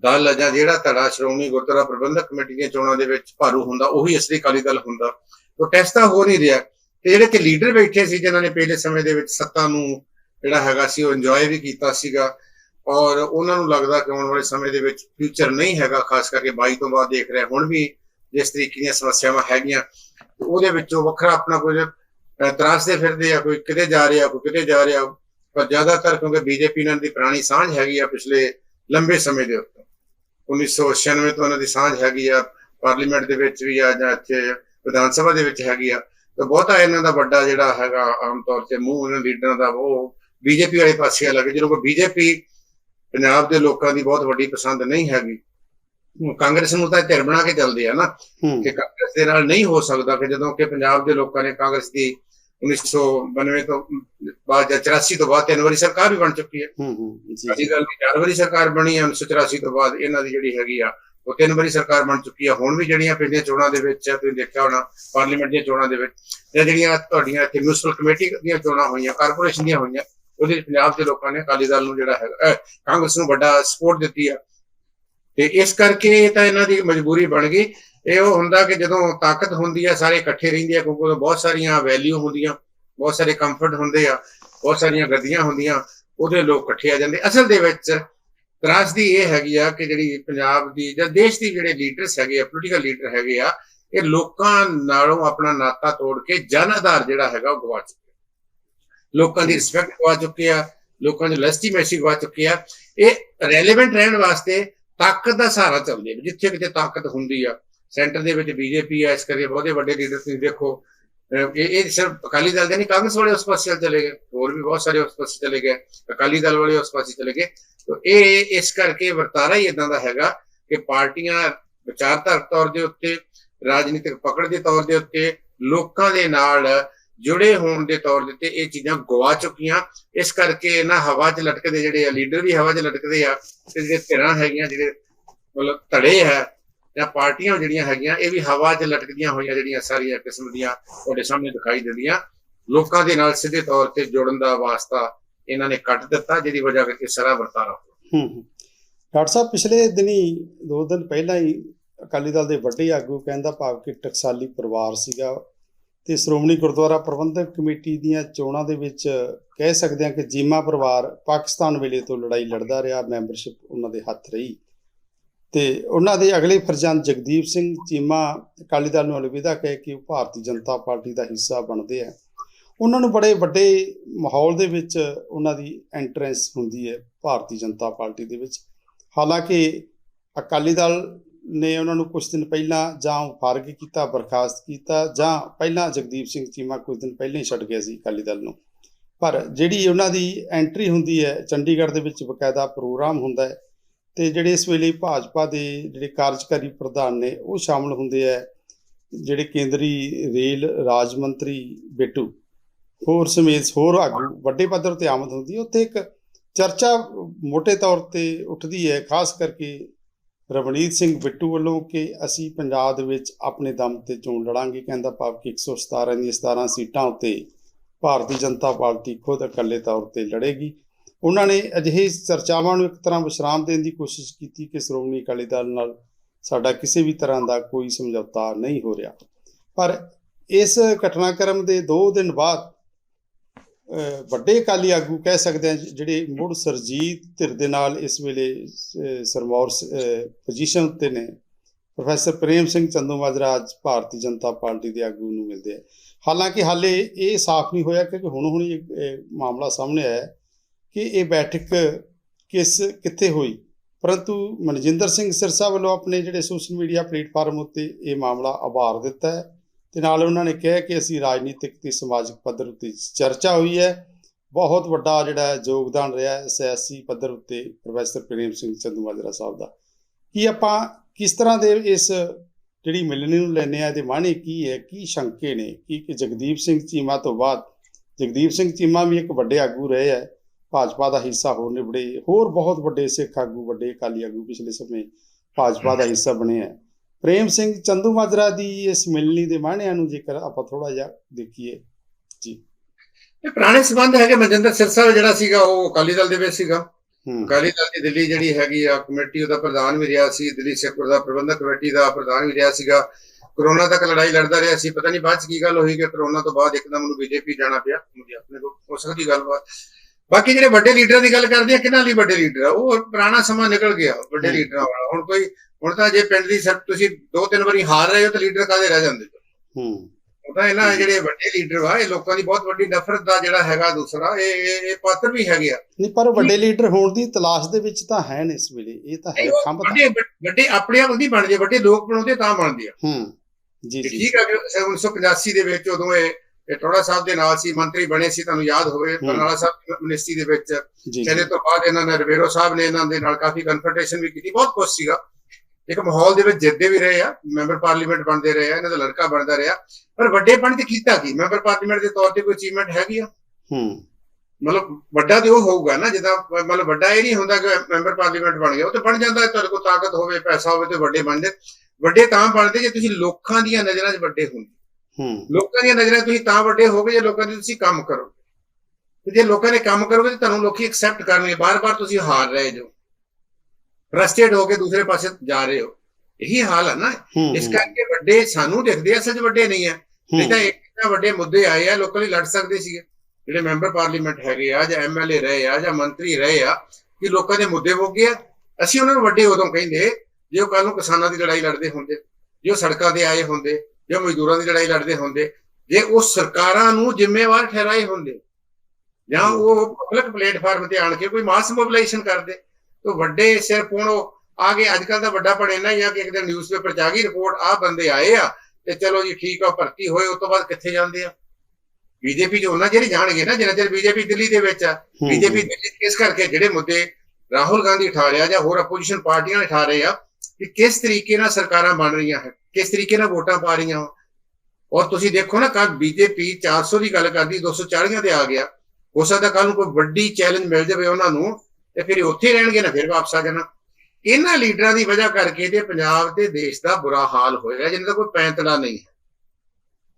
ਦਲ ਜਾਂ ਜਿਹੜਾ ਧੜਾ ਸ਼੍ਰੋਮਣੀ ਗੁਰਦੁਆਰਾ ਪ੍ਰਬੰਧਕ ਕਮੇਟੀ ਦੀਆਂ ਚੋਣਾਂ ਦੇ ਵਿੱਚ ਭਾਰੂ ਹੁੰਦਾ, ਉਹੀ ਅਸਲੀ ਅਕਾਲੀ ਦਲ ਹੁੰਦਾ। ਉਹ ਟੈਸਟ ਤਾਂ ਹੋ ਨਹੀਂ ਰਿਹਾ, ਤੇ ਜਿਹੜੇ ਕਿ ਲੀਡਰ ਬੈਠੇ ਸੀ, ਜਿਨ੍ਹਾਂ ਨੇ ਪਹਿਲੇ ਸਮੇਂ ਦੇ ਵਿੱਚ ਸੱਤਾ ਨੂੰ ਜਿਹੜਾ ਹੈਗਾ ਸੀ, ਉਹ ਇੰਜੋਏ ਵੀ ਕੀਤਾ ਸੀਗਾ ਔਰ ਉਹਨਾਂ ਨੂੰ ਲੱਗਦਾ ਕਿ ਆਉਣ ਵਾਲੇ ਸਮੇਂ ਦੇ ਵਿੱਚ ਫਿਊਚਰ ਨਹੀਂ ਹੈਗਾ, ਖਾਸ ਕਰਕੇ 22 ਤੋਂ ਬਾਅਦ ਦੇਖ ਰਿਹਾ, ਹੁਣ ਵੀ ਜਿਸ ਤਰੀਕੇ ਦੀਆਂ ਸਮੱਸਿਆਵਾਂ ਹੈਗੀਆਂ, ਉਹਦੇ ਵਿੱਚੋਂ ਵੱਖਰਾ ਆਪਣਾ ਕੁਝ ਤਰਾਸਦੇ ਫਿਰਦੇ ਆ, ਕੋਈ ਕਿਤੇ ਜਾ ਰਿਹਾ, ਕੋਈ ਕਿਤੇ ਜਾ ਰਿਹਾ, ਪਰ ਜ਼ਿਆਦਾਤਰ ਕਿਉਂਕਿ ਬੀਜੇਪੀ ਨਾਲ ਦੀ ਪੁਰਾਣੀ ਸਾਂਝ ਹੈਗੀ ਆ ਪਿਛਲੇ ਲੰਬੇ ਸਮੇਂ ਦੇ ਉੱਤੇ। 1996 ਤੋਂ ਉਹਨਾਂ ਦੀ ਸਾਂਝ ਹੈਗੀ ਆ, ਪਾਰਲੀਮੈਂਟ ਦੇ ਵਿੱਚ ਵੀ ਆ ਜਾਂ ਇੱਥੇ ਵਿਧਾਨ ਸਭਾ ਦੇ ਵਿੱਚ ਹੈਗੀ ਆ, ਤੇ ਬਹੁਤਾ ਇਹਨਾਂ ਦਾ ਵੱਡਾ ਜਿਹੜਾ ਹੈਗਾ ਆਮ ਤੌਰ ਤੇ ਮੂੰਹ ਉਹਨਾਂ ਲੀਡਰਾਂ ਦਾ, ਉਹ ਬੀਜੇਪੀ ਵਾਲੇ ਪਾਸੇ ਆ ਲੱਗੇ, ਜਦੋਂ ਕੋਈ ਬੀਜੇਪੀ ਪੰਜਾਬ ਦੇ ਲੋਕਾਂ ਦੀ ਬਹੁਤ ਵੱਡੀ ਪਸੰਦ ਨਹੀਂ ਹੈਗੀ। ਕਾਂਗਰਸ ਨੂੰ ਤਾਂ ਧਿਰ ਬਣਾ ਕੇ ਚੱਲਦੇ ਆ ਨਾ ਕਿ ਕਾਂਗਰਸ ਦੇ ਨਾਲ ਨਹੀਂ ਹੋ ਸਕਦਾ ਕਿ ਜਦੋਂ ਕਿ ਪੰਜਾਬ ਦੇ ਲੋਕਾਂ ਨੇ ਕਾਂਗਰਸ ਦੀ 1992 ਤੋਂ ਬਾਅਦ ਜਾਂ 84 ਤੋਂ ਬਾਅਦ ਤਿੰਨ ਵਾਰੀ ਸਰਕਾਰ ਵੀ ਬਣ ਚੁੱਕੀ ਹੈ। ਹੂੰ ਹੂੰ ਜੀ ਅਜੀ ਗੱਲ ਦੀ ਚਾਰ ਵਾਰੀ ਸਰਕਾਰ ਬਣੀ ਹੈ 1984 ਤੋਂ ਬਾਅਦ ਇਹਨਾਂ ਦੀ ਜਿਹੜੀ ਹੈਗੀ ਆ ਉਹ ਤਿੰਨ ਵਾਰੀ ਸਰਕਾਰ ਬਣ ਚੁੱਕੀ ਆ। ਹੁਣ ਵੀ ਜਿਹੜੀਆਂ ਪਿਛਲੀਆਂ ਚੋਣਾਂ ਦੇ ਵਿੱਚ ਤੁਸੀਂ ਦੇਖਿਆ ਹੋਣਾ ਪਾਰਲੀਮੈਂਟ ਦੀਆਂ ਚੋਣਾਂ ਦੇ ਵਿੱਚ ਜਾਂ ਜਿਹੜੀਆਂ ਤੁਹਾਡੀਆਂ ਇੱਥੇ ਮਿਊਨਿਸਪਲ ਕਮੇਟੀ ਦੀਆਂ ਚੋਣਾਂ ਹੋਈਆਂ ਕਾਰਪੋਰੇਸ਼ਨ ਦੀਆਂ ਹੋਈਆਂ ਉਹਦੇ ਵਿੱਚ ਪੰਜਾਬ ਦੇ ਲੋਕਾਂ ਨੇ ਅਕਾਲੀ ਦਲ ਨੂੰ ਜਿਹੜਾ ਹੈਗਾ ਕਾਂਗਰਸ ਨੂੰ ਵੱਡਾ ਸਪੋਰਟ ਦਿੱਤੀ ਆ। ਤੇ ਇਸ ਕਰਕੇ ਇਹ ਤਾਂ ਇਹਨਾਂ ਦੀ ਮਜਬੂਰੀ ਬਣ ਗਈ। ਇਹ ਉਹ ਹੁੰਦਾ ਕਿ ਜਦੋਂ ਤਾਕਤ ਹੁੰਦੀ ਆ, ਸਾਰੇ ਇਕੱਠੇ ਰਹਿੰਦੇ ਆ, ਕਿਉਂਕਿ ਉਦੋਂ ਬਹੁਤ ਸਾਰੀਆਂ ਵੈਲਿਊ ਹੁੰਦੀਆਂ, ਬਹੁਤ ਸਾਰੇ ਕੰਫਰਟ ਹੁੰਦੇ ਆ, ਬਹੁਤ ਸਾਰੀਆਂ ਗੱਦੀਆਂ ਹੁੰਦੀਆਂ, ਉਹਦੇ ਲੋਕ ਇਕੱਠੇ ਆ ਜਾਂਦੇ। ਅਸਲ ਦੇ ਵਿੱਚ ਤਰਾਸਦੀ ਇਹ ਹੈਗੀ ਆ ਕਿ ਜਿਹੜੀ ਪੰਜਾਬ ਦੀ ਜਾਂ ਦੇਸ਼ ਦੀ ਜਿਹੜੇ ਲੀਡਰਸ ਹੈਗੇ ਆ ਪੋਲੀਟੀਕਲ ਲੀਡਰ ਹੈਗੇ ਆ, ਇਹ ਲੋਕਾਂ ਨਾਲੋਂ ਆਪਣਾ ਨਾਤਾ ਤੋੜ ਕੇ ਜਨ ਆਧਾਰ ਜਿਹੜਾ ਹੈਗਾ ਉਹ ਗਵਾ ਚੁੱਕੇ ਲੋਕਾਂ ਦੀ ਰਿਸਪੈਕਟ ਗਵਾ ਚੁੱਕੇ ਆ, ਲੋਕਾਂ ਦੀ ਲੈਸਟੀਮੇਸੀ ਗਵਾ ਚੁੱਕੇ ਆ। ਇਹ ਰੈਲੇਵੈਂਟ ਰਹਿਣ ਵਾਸਤੇ ਤਾਕਤ ਦਾ ਸਹਾਰਾ ਚੱਲਦੇ ਜਿੱਥੇ ਕਿਤੇ ਤਾਕਤ ਹੁੰਦੀ ਆ। ਸੈਂਟਰ ਦੇ ਵਿੱਚ ਬੀਜੇਪੀ ਆ, ਇਸ ਕਰਕੇ ਬਹੁਤੇ ਵੱਡੇ ਲੀਡਰ ਤੁਸੀਂ ਦੇਖੋ। ਇਹ ਇਹ ਸਿਰਫ ਅਕਾਲੀ ਦਲ ਦੇ ਨਹੀਂ, ਕਾਂਗਰਸ ਵਾਲੇ ਉਸ ਪਾਸੇ ਚਲੇ ਗਏ, ਹੋਰ ਵੀ ਬਹੁਤ ਸਾਰੇ ਉਸ ਪਾਸੇ ਚਲੇ ਗਏ, ਅਕਾਲੀ ਦਲ ਵਾਲੇ ਉਸ ਪਾਸੇ ਚਲੇ ਗਏ। ਤੋ ਇਹ ਇਸ ਕਰਕੇ ਵਰਤਾਰਾ ਹੀ ਇਦਾਂ ਦਾ ਹੈਗਾ ਕਿ ਪਾਰਟੀਆਂ ਵਿਚਾਰਧਾਰਕ ਤੌਰ ਦੇ ਉੱਤੇ, ਰਾਜਨੀਤਿਕ ਪਕੜ ਦੇ ਤੌਰ ਦੇ ਉੱਤੇ, ਲੋਕਾਂ ਦੇ ਨਾਲ ਜੁੜੇ ਹੋਣ ਦੇ ਤੌਰ ਦੇ ਉੱਤੇ ਇਹ ਚੀਜ਼ਾਂ ਗਵਾ ਚੁੱਕੀਆਂ ਇਸ ਕਰਕੇ ਇਹਨਾਂ ਹਵਾ 'ਚ ਲਟਕਦੇ ਜਿਹੜੇ ਆ, ਲੀਡਰ ਵੀ ਹਵਾ 'ਚ ਲਟਕਦੇ ਆ ਤੇ ਜਿਹੜੇ ਧਿਰਾਂ ਹੈਗੀਆਂ, ਜਿਹੜੇ ਮਤਲਬ ਧੜੇ ਹੈ ਜਾਂ ਪਾਰਟੀਆਂ ਜਿਹੜੀਆਂ ਹੈਗੀਆਂ, ਇਹ ਵੀ ਹਵਾ 'ਚ ਲਟਕਦੀਆਂ ਹੋਈਆਂ ਜਿਹੜੀਆਂ ਸਾਰੀਆਂ ਕਿਸਮ ਦੀਆਂ ਤੁਹਾਡੇ ਸਾਹਮਣੇ ਦਿਖਾਈ ਦਿੰਦੀਆਂ ਲੋਕਾਂ ਦੇ ਨਾਲ ਸਿੱਧੇ ਤੌਰ ਤੇ ਜੁੜਨ ਦਾ ਵਾਸਤਾ ਇਹਨਾਂ ਨੇ ਕੱਟ ਦਿੱਤਾ, ਜਿਹਦੀ ਵਜ੍ਹਾ ਕਰਕੇ ਸਾਰਾ ਵਰਤਾਰਾ ਹੋਇਆ। ਹੂੰ ਹੂੰ। ਡਾਕਟਰ ਸਾਹਿਬ, ਪਿਛਲੇ ਦਿਨੀ, ਦੋ ਦਿਨ ਪਹਿਲਾਂ ਹੀ ਅਕਾਲੀ ਦਲ ਦੇ ਵੱਡੇ ਆਗੂ ਕਹਿੰਦਾ ਭਾਵ ਕਿ ਟਕਸਾਲੀ ਪਰਿਵਾਰ ਸੀਗਾ ਤੇ ਸ਼੍ਰੋਮਣੀ ਗੁਰਦੁਆਰਾ ਪ੍ਰਬੰਧਕ ਕਮੇਟੀ ਦੀਆਂ ਚੋਣਾਂ ਦੇ ਵਿੱਚ ਕਹਿ ਸਕਦੇ ਹਾਂ ਕਿ ਜੀਮਾ ਪਰਿਵਾਰ ਪਾਕਿਸਤਾਨ ਵੇਲੇ ਤੋਂ ਲੜਾਈ ਲੜਦਾ ਰਿਹਾ, ਮੈਂਬਰਸ਼ਿਪ ਉਹਨਾਂ ਦੇ ਹੱਥ ਰਹੀ। ਤੇ ਉਹਨਾਂ ਦੇ ਅਗਲੇ ਫਰਜ਼ੰਦ ਜਗਦੀਪ ਸਿੰਘ ਚੀਮਾ ਅਕਾਲੀ ਦਲ ਨੂੰ ਅਲਵਿਦਾ ਕਹਿ ਕੇ ਉਹ ਭਾਰਤੀ ਜਨਤਾ ਪਾਰਟੀ ਦਾ ਹਿੱਸਾ ਬਣਦੇ ਆ। ਉਹਨਾਂ ਨੂੰ ਬੜੇ ਵੱਡੇ ਮਾਹੌਲ ਦੇ ਵਿੱਚ ਉਹਨਾਂ ਦੀ ਐਂਟਰੈਂਸ ਹੁੰਦੀ ਹੈ ਭਾਰਤੀ ਜਨਤਾ ਪਾਰਟੀ ਦੇ ਵਿੱਚ। ਹਾਲਾਂਕਿ ਅਕਾਲੀ ਦਲ ਨੇ ਉਹਨਾਂ ਨੂੰ ਕੁਝ ਦਿਨ ਪਹਿਲਾਂ ਜਾਂ ਫਾਰਗ ਕੀਤਾ, ਬਰਖਾਸਤ ਕੀਤਾ ਜਾਂ ਪਹਿਲਾਂ ਜਗਦੀਪ ਸਿੰਘ ਚੀਮਾ ਕੁਝ ਦਿਨ ਪਹਿਲਾਂ ਹੀ ਛੱਡ ਗਿਆ ਸੀ ਅਕਾਲੀ ਦਲ ਨੂੰ। ਪਰ ਜਿਹੜੀ ਉਹਨਾਂ ਦੀ ਐਂਟਰੀ ਹੁੰਦੀ ਹੈ, ਚੰਡੀਗੜ੍ਹ ਦੇ ਵਿੱਚ ਬਕਾਇਦਾ ਪ੍ਰੋਗਰਾਮ ਹੁੰਦਾ ਹੈ ਤੇ ਜਿਹੜੇ ਇਸ ਵੇਲੇ ਭਾਜਪਾ ਦੇ ਜਿਹੜੇ ਕਾਰਜਕਾਰੀ ਪ੍ਰਧਾਨ ਨੇ, ਉਹ ਸ਼ਾਮਲ ਹੁੰਦੇ ਆ ਜਿਹੜੇ ਕੇਂਦਰੀ ਰੇਲ ਰਾਜ ਮੰਤਰੀ ਬਿੱਟੂ। ਹੋਰ ਸਮੇਤ ਹੋਰ ਆਗੂ, ਵੱਡੇ ਪੱਧਰ ਤੇ ਆਮਦ ਹੁੰਦੀ ਹੈ। ਉੱਥੇ ਇੱਕ ਚਰਚਾ ਮੋٹے ਤੌਰ ਤੇ ਉੱਠਦੀ ਹੈ, ਖਾਸ ਕਰਕੇ ਰਵਨੀਤ ਸਿੰਘ ਬਿੱਟੂ ਵੱਲੋਂ ਕਿ ਅਸੀਂ ਪੰਜਾਬ ਦੇ ਵਿੱਚ ਆਪਣੇ ਦਮ ਤੇ ਚੋਣ ਲੜਾਂਗੇ, ਕਹਿੰਦਾ ਭਾਵ ਕਿ 117 ਦੀਆਂ 17 ਸੀਟਾਂ ਉੱਤੇ ਭਾਰਤੀ ਜਨਤਾ ਪਾਰਟੀ ਖੁਦ ਇਕੱਲੇ ਤੌਰ ਤੇ ਲੜੇਗੀ। ਉਹਨਾਂ ਨੇ ਅਜਿਹੇ ਚਰਚਾਵਾਂ ਨੂੰ ਇੱਕ ਤਰ੍ਹਾਂ ਵਿਸ਼ਰਾਮ ਦੇਣ ਦੀ ਕੋਸ਼ਿਸ਼ ਕੀਤੀ ਕਿ ਸ਼੍ਰੋਮਣੀ ਅਕਾਲੀ ਦਲ ਨਾਲ ਸਾਡਾ ਕਿਸੇ ਵੀ ਤਰ੍ਹਾਂ ਦਾ ਕੋਈ ਸਮਝੌਤਾ ਨਹੀਂ ਹੋ ਰਿਹਾ। ਪਰ ਇਸ ਘਟਨਾਕ੍ਰਮ ਦੇ 2 ਦਿਨ ਬਾਅਦ ਵੱਡੇ ਅਕਾਲੀ ਆਗੂ ਕਹਿ ਸਕਦੇ ਆ ਜਿਹੜੇ ਮੁੜ ਸਰਜੀਤ ਧਿਰ ਦੇ ਨਾਲ ਇਸ ਵੇਲੇ ਸਰਮੌਰ ਪੋਜੀਸ਼ਨ ਉੱਤੇ ਨੇ। ਪ੍ਰੋਫੈਸਰ ਪ੍ਰੇਮ ਸਿੰਘ ਚੰਦੂਮਾਜਰਾ ਅੱਜ ਭਾਰਤੀ ਜਨਤਾ ਪਾਰਟੀ ਦੇ ਆਗੂ ਨੂੰ ਮਿਲਦੇ ਆ। ਹਾਲਾਂਕਿ ਹਾਲੇ ਇਹ ਸਾਫ਼ ਨਹੀਂ ਹੋਇਆ ਕਿ ਹੁਣ ਹੁਣ ਇਹ ਮਾਮਲਾ ਸਾਹਮਣੇ ਆਇਆ ਕਿ ਇਹ ਬੈਠਕ ਕਿਸ, ਕਿੱਥੇ ਹੋਈ? ਪਰੰਤੂ ਮਨਜਿੰਦਰ ਸਿੰਘ ਸਿਰਸਾ ਵੱਲੋਂ ਆਪਣੇ ਜਿਹੜੇ ਸੋਸ਼ਲ ਮੀਡੀਆ ਪਲੇਟਫਾਰਮ ਉੱਤੇ ਇਹ ਮਾਮਲਾ ਆਭਾਰ ਦਿੱਤਾ ਹੈ। ਤੇ ਨਾਲ ਉਹਨਾਂ ਨੇ ਕਿਹਾ ਕਿ ਅਸੀਂ ਰਾਜਨੀਤਿਕ ਤੇ ਸਮਾਜਿਕ ਪੱਧਰ ਉੱਤੇ ਚਰਚਾ ਹੋਈ ਹੈ। ਬਹੁਤ ਵੱਡਾ ਜਿਹੜਾ ਯੋਗਦਾਨ ਰਿਹਾ ਸਿਆਸੀ ਪੱਧਰ ਉੱਤੇ ਪ੍ਰੋਫੈਸਰ ਪ੍ਰੇਮ ਸਿੰਘ ਚੰਦੂਮਾਜਰਾ ਸਾਹਿਬ ਦਾ। ਕੀ ਆਪਾਂ ਕਿਸ ਤਰ੍ਹਾਂ ਦੇ ਇਸ ਜਿਹੜੀ ਮਿਲਣੀ ਨੂੰ ਲੈਣੇ ਆ ਇਹਦੇ ਮਾਣੇ ਕੀ ਹੈ, ਕੀ ਸ਼ੰਕੇ ਨੇ, ਕੀ ਕਿ ਜਗਦੀਪ ਸਿੰਘ ਚੀਮਾ ਤੋਂ ਬਾਅਦ ਜਗਦੀਪ ਸਿੰਘ ਚੀਮਾ ਵੀ ਇੱਕ ਵੱਡੇ ਆਗੂ ਰਹੇ ਹੈ, ਭਾਜਪਾ ਦਾ ਹਿੱਸਾ ਹੋਰ ਨਿਬੜੇ, ਹੋਰ ਬਹੁਤ ਵੱਡੇ ਸਿੱਖ ਆਗੂ, ਵੱਡੇ ਅਕਾਲੀ ਆਗੂ ਪਿਛਲੇ ਸਮੇਂ ਭਾਜਪਾ ਦਾ ਹਿੱਸਾ ਬਣੇ ਹੈ। ਪ੍ਰੇਮ ਸਿੰਘ ਚੰਦੂ ਮਾਜਰਾ ਦੀ ਇਸ ਮਿਲਣੀ ਦੇ ਮਾਣਿਆਂ ਨੂੰ ਜੇਕਰ ਆਪਾਂ ਥੋੜਾ ਜਿਹਾ ਦੇਖੀਏ ਇਹ ਪੁਰਾਣੇ ਸਬੰਧ ਹੈਗੇ ਮਨਜਿੰਦਰ ਸਿਰਸਾ ਜਿਹੜਾ ਸੀਗਾ ਉਹ ਅਕਾਲੀ ਦਲ ਦੇ ਵਿੱਚ ਸੀਗਾ। ਅਕਾਲੀ ਦਲ ਦੀ ਦਿੱਲੀ ਜਿਹੜੀ ਹੈਗੀ ਆ ਕਮੇਟੀ ਉਹਦਾ ਪ੍ਰਧਾਨ ਵੀ ਰਿਹਾ ਸੀ। ਦਿੱਲੀ ਸਿੱਖ ਦਾ ਪ੍ਰਬੰਧਕ ਕਮੇਟੀ ਦਾ ਪ੍ਰਧਾਨ ਵੀ ਰਿਹਾ ਸੀਗਾ। ਕਰੋਨਾ ਤੱਕ ਲੜਾਈ ਲੜਦਾ ਰਿਹਾ ਸੀ। ਪਤਾ ਨਹੀਂ ਬਾਅਦ ਚ ਕੀ ਗੱਲ ਹੋਈ ਕਿ ਕਰੋਨਾ ਤੋਂ ਬਾਅਦ ਇੱਕਦਮ ਉਹਨੂੰ ਬੀਜੇਪੀ ਜਾਣਾ ਪਿਆ। ਮੁਝੇ ਆਪਣੇ ਕੋਲ ਹੋ ਸਕਦੀ ਗੱਲਬਾਤ। ਬਾਕੀ ਜਿਹੜੇ ਵੱਡੇ ਲੀਡਰਾਂ ਦੀ ਗੱਲ ਕਰਦੇ ਆ ਕਿਹਨਾਂ ਲਈ ਵੱਡੇ ਲੀਡਰ ਆ? ਉਹ ਪੁਰਾਣਾ ਸਮਾਂ ਨਿਕਲ ਗਿਆ ਵੱਡੇ। ਲੀਡਰਾਂ ਵਾਲਾ। ਹੁਣ ਕੋਈ ਹੁਣ ਤਾਂ ਜੇ ਪਿੰਡ ਦੀ ਸਰ ਤੁਸੀਂ ਦੋ ਤਿੰਨ ਵਾਰੀ ਹਾਰ ਰਹੇ ਹੋ ਤਾਂ ਲੀਡਰ ਕਾਦੇ ਰਹਿ ਜਾਂਦੇ? ਹੂੰ। ਤਾਂ ਇਹਨਾਂ ਜਿਹੜੇ ਵੱਡੇ ਲੀਡਰ ਵਾ ਇਹ ਲੋਕਾਂ ਦੀ ਬਹੁਤ ਵੱਡੀ ਨਫ਼ਰਤ ਦਾ ਜਿਹੜਾ ਹੈਗਾ ਦੂਸਰਾ ਇਹ ਇਹ ਪਾਤਰ ਵੀ ਹੈਗੇ ਆ। ਨਹੀਂ ਪਰ ਵੱਡੇ ਲੀਡਰ ਹੋਣ ਦੀ ਤਲਾਸ਼ ਦੇ ਵਿੱਚ ਤਾਂ ਹੈ ਨੇ ਇਸ ਵੇਲੇ। ਇਹ ਤਾਂ ਹੈ ਖੰਭ ਤਾਂ ਵੱਡੇ ਵੱਡੇ ਆਪਣੇ ਆਪ ਨਹੀਂ ਬਣਦੇ ਵੱਡੇ ਲੋਕ ਬਣਾਉਂਦੇ ਤਾਂ ਬਣਦੇ ਆ। ਹੂੰ। ਜੀ ਜੀ। ਠੀਕ ਆ ਕਿ 1985 ਦੇ ਵਿੱਚ ਉਦੋਂ ਇਹ ਟੋੜਾ ਸਾਹਿਬ ਦੇ ਨਾਲ ਸੀ ਮੰਤਰੀ ਬਣੇ ਸੀ ਤੁਹਾਨੂੰ ਯਾਦ ਹੋਵੇ ਬਰਨਾਲਾ ਸਾਹਿਬ ਮਿਨਿਸਟਰੀ ਦੇ ਵਿੱਚ। ਜੀ ਤੋਂ ਬਾਅਦ ਇਹਨਾਂ ਨੇ ਰਵੇਰੋ ਸਾਹਿਬ ਨੇ ਇਹਨਾਂ ਦੇ ਨਾਲ ਕਾਫੀ ਕਨਫਰੰਟੇਸ਼ਨ ਵੀ ਕੀਤੀ ਬਹੁਤ ਕੁਝ ਸੀਗਾ। ਇੱਕ ਮਾਹੌਲ ਦੇ ਵਿੱਚ ਜਿੱਤਦੇ ਵੀ ਰਹੇ ਆ ਮੈਂਬਰ ਪਾਰਲੀਮੈਂਟ ਬਣਦੇ ਰਹੇ ਆ ਇਹਨਾਂ ਦਾ ਲੜਕਾ ਬਣਦਾ ਰਿਹਾ। ਪਰ ਵੱਡੇ ਬਣ ਕੇ ਕੀਤਾ ਕੀ? ਮੈਂਬਰ ਪਾਰਲੀਮੈਂਟ ਦੇ ਤੌਰ ਤੇ ਕੋਈ ਅਚੀਵਮੈਂਟ ਹੈਗੀ ਆ? ਹੂੰ। ਮਤਲਬ ਵੱਡਾ ਤੇ ਉਹ ਹੋਊਗਾ ਨਾ ਜਿੱਦਾਂ ਮਤਲਬ ਵੱਡਾ ਇਹ ਨਹੀਂ ਹੁੰਦਾ ਕਿ ਮੈਂਬਰ ਪਾਰਲੀਮੈਂਟ ਬਣ ਗਿਆ ਉਹ ਤੇ ਬਣ ਜਾਂਦਾ ਤੁਹਾਡੇ ਕੋਲ ਤਾਕਤ ਹੋਵੇ ਪੈਸਾ ਹੋਵੇ ਤੇ ਵੱਡੇ ਬਣਦੇ। ਵੱਡੇ ਤਾਂ ਬਣਦੇ ਜੇ ਤੁਸੀਂ ਲੋਕਾਂ ਦੀਆਂ ਨਜ਼ਰਾਂ 'ਚ ਵੱਡੇ ਹੁੰਦੇ ਹੂੰ। ਲੋਕਾਂ ਦੀਆਂ ਨਜ਼ਰਾਂ 'ਚ ਤੁਸੀਂ ਤਾਂ ਵੱਡੇ ਹੋਗੇ ਜੇ ਲੋਕਾਂ ਦੇ ਤੁਸੀਂ ਕੰਮ ਕਰੋਗੇ। ਤੇ ਜੇ ਲੋਕਾਂ ਨੇ ਕੰਮ ਕਰੋਗੇ ਤੇ ਤੁਹਾਨੂੰ ਲੋਕੀ ਐਕਸੈਪਟ ਕਰਨਗੇ ਬਾਰ-ਬਾਰ ਤੁਸੀਂ ਹਾਰ ਰਹੇ ਜੋ। ਫਰਸਟ੍ਰੇਟ ਹੋ ਕੇ ਦੂਸਰੇ ਪਾਸੇ ਜਾ ਰਹੇ ਹੋ। ਇਹੀ ਹਾਲ ਹੈ ਨਾ। ਹੂੰ ਇਸ ਕਰਕੇ ਵੱਡੇ ਸਾਨੂੰ ਦਿਖਦੇ ਅਸਲ 'ਚ ਵੱਡੇ ਨਹੀਂ ਆ। ਨਹੀਂ ਤਾਂ ਇੱਕ ਤਾਂ ਵੱਡੇ ਮੁੱਦੇ ਆਏ ਆ ਲੋਕਾਂ ਲਈ ਲੜ ਸਕਦੇ ਸੀਗੇ। ਜਿਹੜੇ ਮੈਂਬਰ ਪਾਰਲੀਮੈਂਟ ਹੈਗੇ ਆ ਜਾਂ ਐਮਐਲਏ ਰਹੇ ਆ ਜਾਂ ਮੰਤਰੀ ਰਹੇ ਆ ਕਿ ਲੋਕਾਂ ਦੇ ਮੁੱਦੇ ਹੋ ਗਏ ਆ। ਅਸੀਂ ਉਹਨਾਂ ਨੂੰ ਵੱਡੇ ਉਦੋਂ ਕਹਿੰਦੇ ਜੇ ਉਹ ਕੱਲ ਨੂੰ ਕਿਸਾਨਾਂ ਦੀ ਲੜਾਈ ਲੜਦੇ ਹੁੰਦੇ ਜੇ ਉਹ ਸੜਕਾਂ ਤੇ ਆਏ ਹੁੰਦੇ ਜੇ ਮਜ਼ਦੂਰਾਂ ਦੀ ਲੜਾਈ ਲੜਦੇ ਹੁੰਦੇ ਜੇ ਉਹ ਸਰਕਾਰਾਂ ਨੂੰ ਜ਼ਿੰਮੇਵਾਰ ਠਹਿਰਾਏ ਹੁੰਦੇ ਜਾਂ ਉਹ ਪਬਲਿਕ ਪਲੇਟਫਾਰਮ ਤੇ ਆਣ ਕੇ ਕੋਈ ਮਾਸ ਮੋਬਿਲਾਈਜੇਸ਼ਨ ਕਰਦੇ ਤਾਂ ਵੱਡੇ ਸਿਰ ਪੁਣੋ। ਆ ਗਏ ਅੱਜ ਕੱਲ ਦਾ ਵੱਡਾ ਪੜ ਇੰਨਾ ਹੀ ਆ ਕਿ ਇੱਕ ਦਿਨ ਨਿਊਜ਼ਪੇਪਰ ਚ ਆ ਗਈ ਰਿਪੋਰਟ ਆ ਬੰਦੇ ਆਏ ਆ ਤੇ ਚਲੋ ਜੀ ਠੀਕ ਆ ਭਰਤੀ ਹੋਏ ਉਸ ਤੋਂ ਬਾਅਦ ਕਿੱਥੇ ਜਾਂਦੇ ਆ? ਬੀਜੇਪੀ ਚ ਉਹਨਾਂ ਜਿਹੜੇ ਜਾਣਗੇ ਨਾ ਜਿੰਨਾ ਚਿਰ ਬੀਜੇਪੀ ਦਿੱਲੀ ਦੇ ਵਿੱਚ ਆ। ਬੀਜੇਪੀ ਦਿੱਲੀ ਇਸ ਕਰਕੇ ਜਿਹੜੇ ਮੁੱਦੇ ਰਾਹੁਲ ਗਾਂਧੀ ਉਠਾ ਰਿਹਾ ਜਾਂ ਹੋਰ ਆਪੋਜੀਸ਼ਨ ਪਾਰਟੀਆਂ ਉਠਾ ਰਹੇ ਆ ਕਿ ਕਿਸ ਤਰੀਕੇ ਨਾਲ ਸਰਕਾਰਾਂ ਬਣ ਰਹੀਆਂ ਹਨ ਕਿਸ ਤਰੀਕੇ ਨਾਲ ਵੋਟਾਂ ਪਾ ਰਹੀਆਂ। ਔਰ ਤੁਸੀਂ ਦੇਖੋ ਨਾ ਕੱਲ ਬੀਜੇਪੀ 400 ਦੀ ਗੱਲ ਕਰਦੀ 240 ਤੇ ਆ ਗਿਆ। ਹੋ ਸਕਦਾ ਕੱਲ ਨੂੰ ਕੋਈ ਵੱਡੀ ਚੈਲੰਜ ਮਿਲ ਜਾਵੇ ਉਹਨਾਂ ਨੂੰ ਤੇ ਫਿਰ ਉੱਥੇ ਰਹਿਣਗੇ ਨਾ, ਫਿਰ ਵਾਪਸ ਆ ਜਾਣਾ। ਇਹਨਾਂ ਲੀਡਰਾਂ ਦੀ ਵਜ੍ਹਾ ਕਰਕੇ ਤੇ ਪੰਜਾਬ ਤੇ ਦੇਸ਼ ਦਾ ਬੁਰਾ ਹਾਲ ਹੋਇਆ ਜਿਹਨਾਂ ਦਾ ਕੋਈ ਪੈਂਤੜਾ ਨਹੀਂ ਹੈ।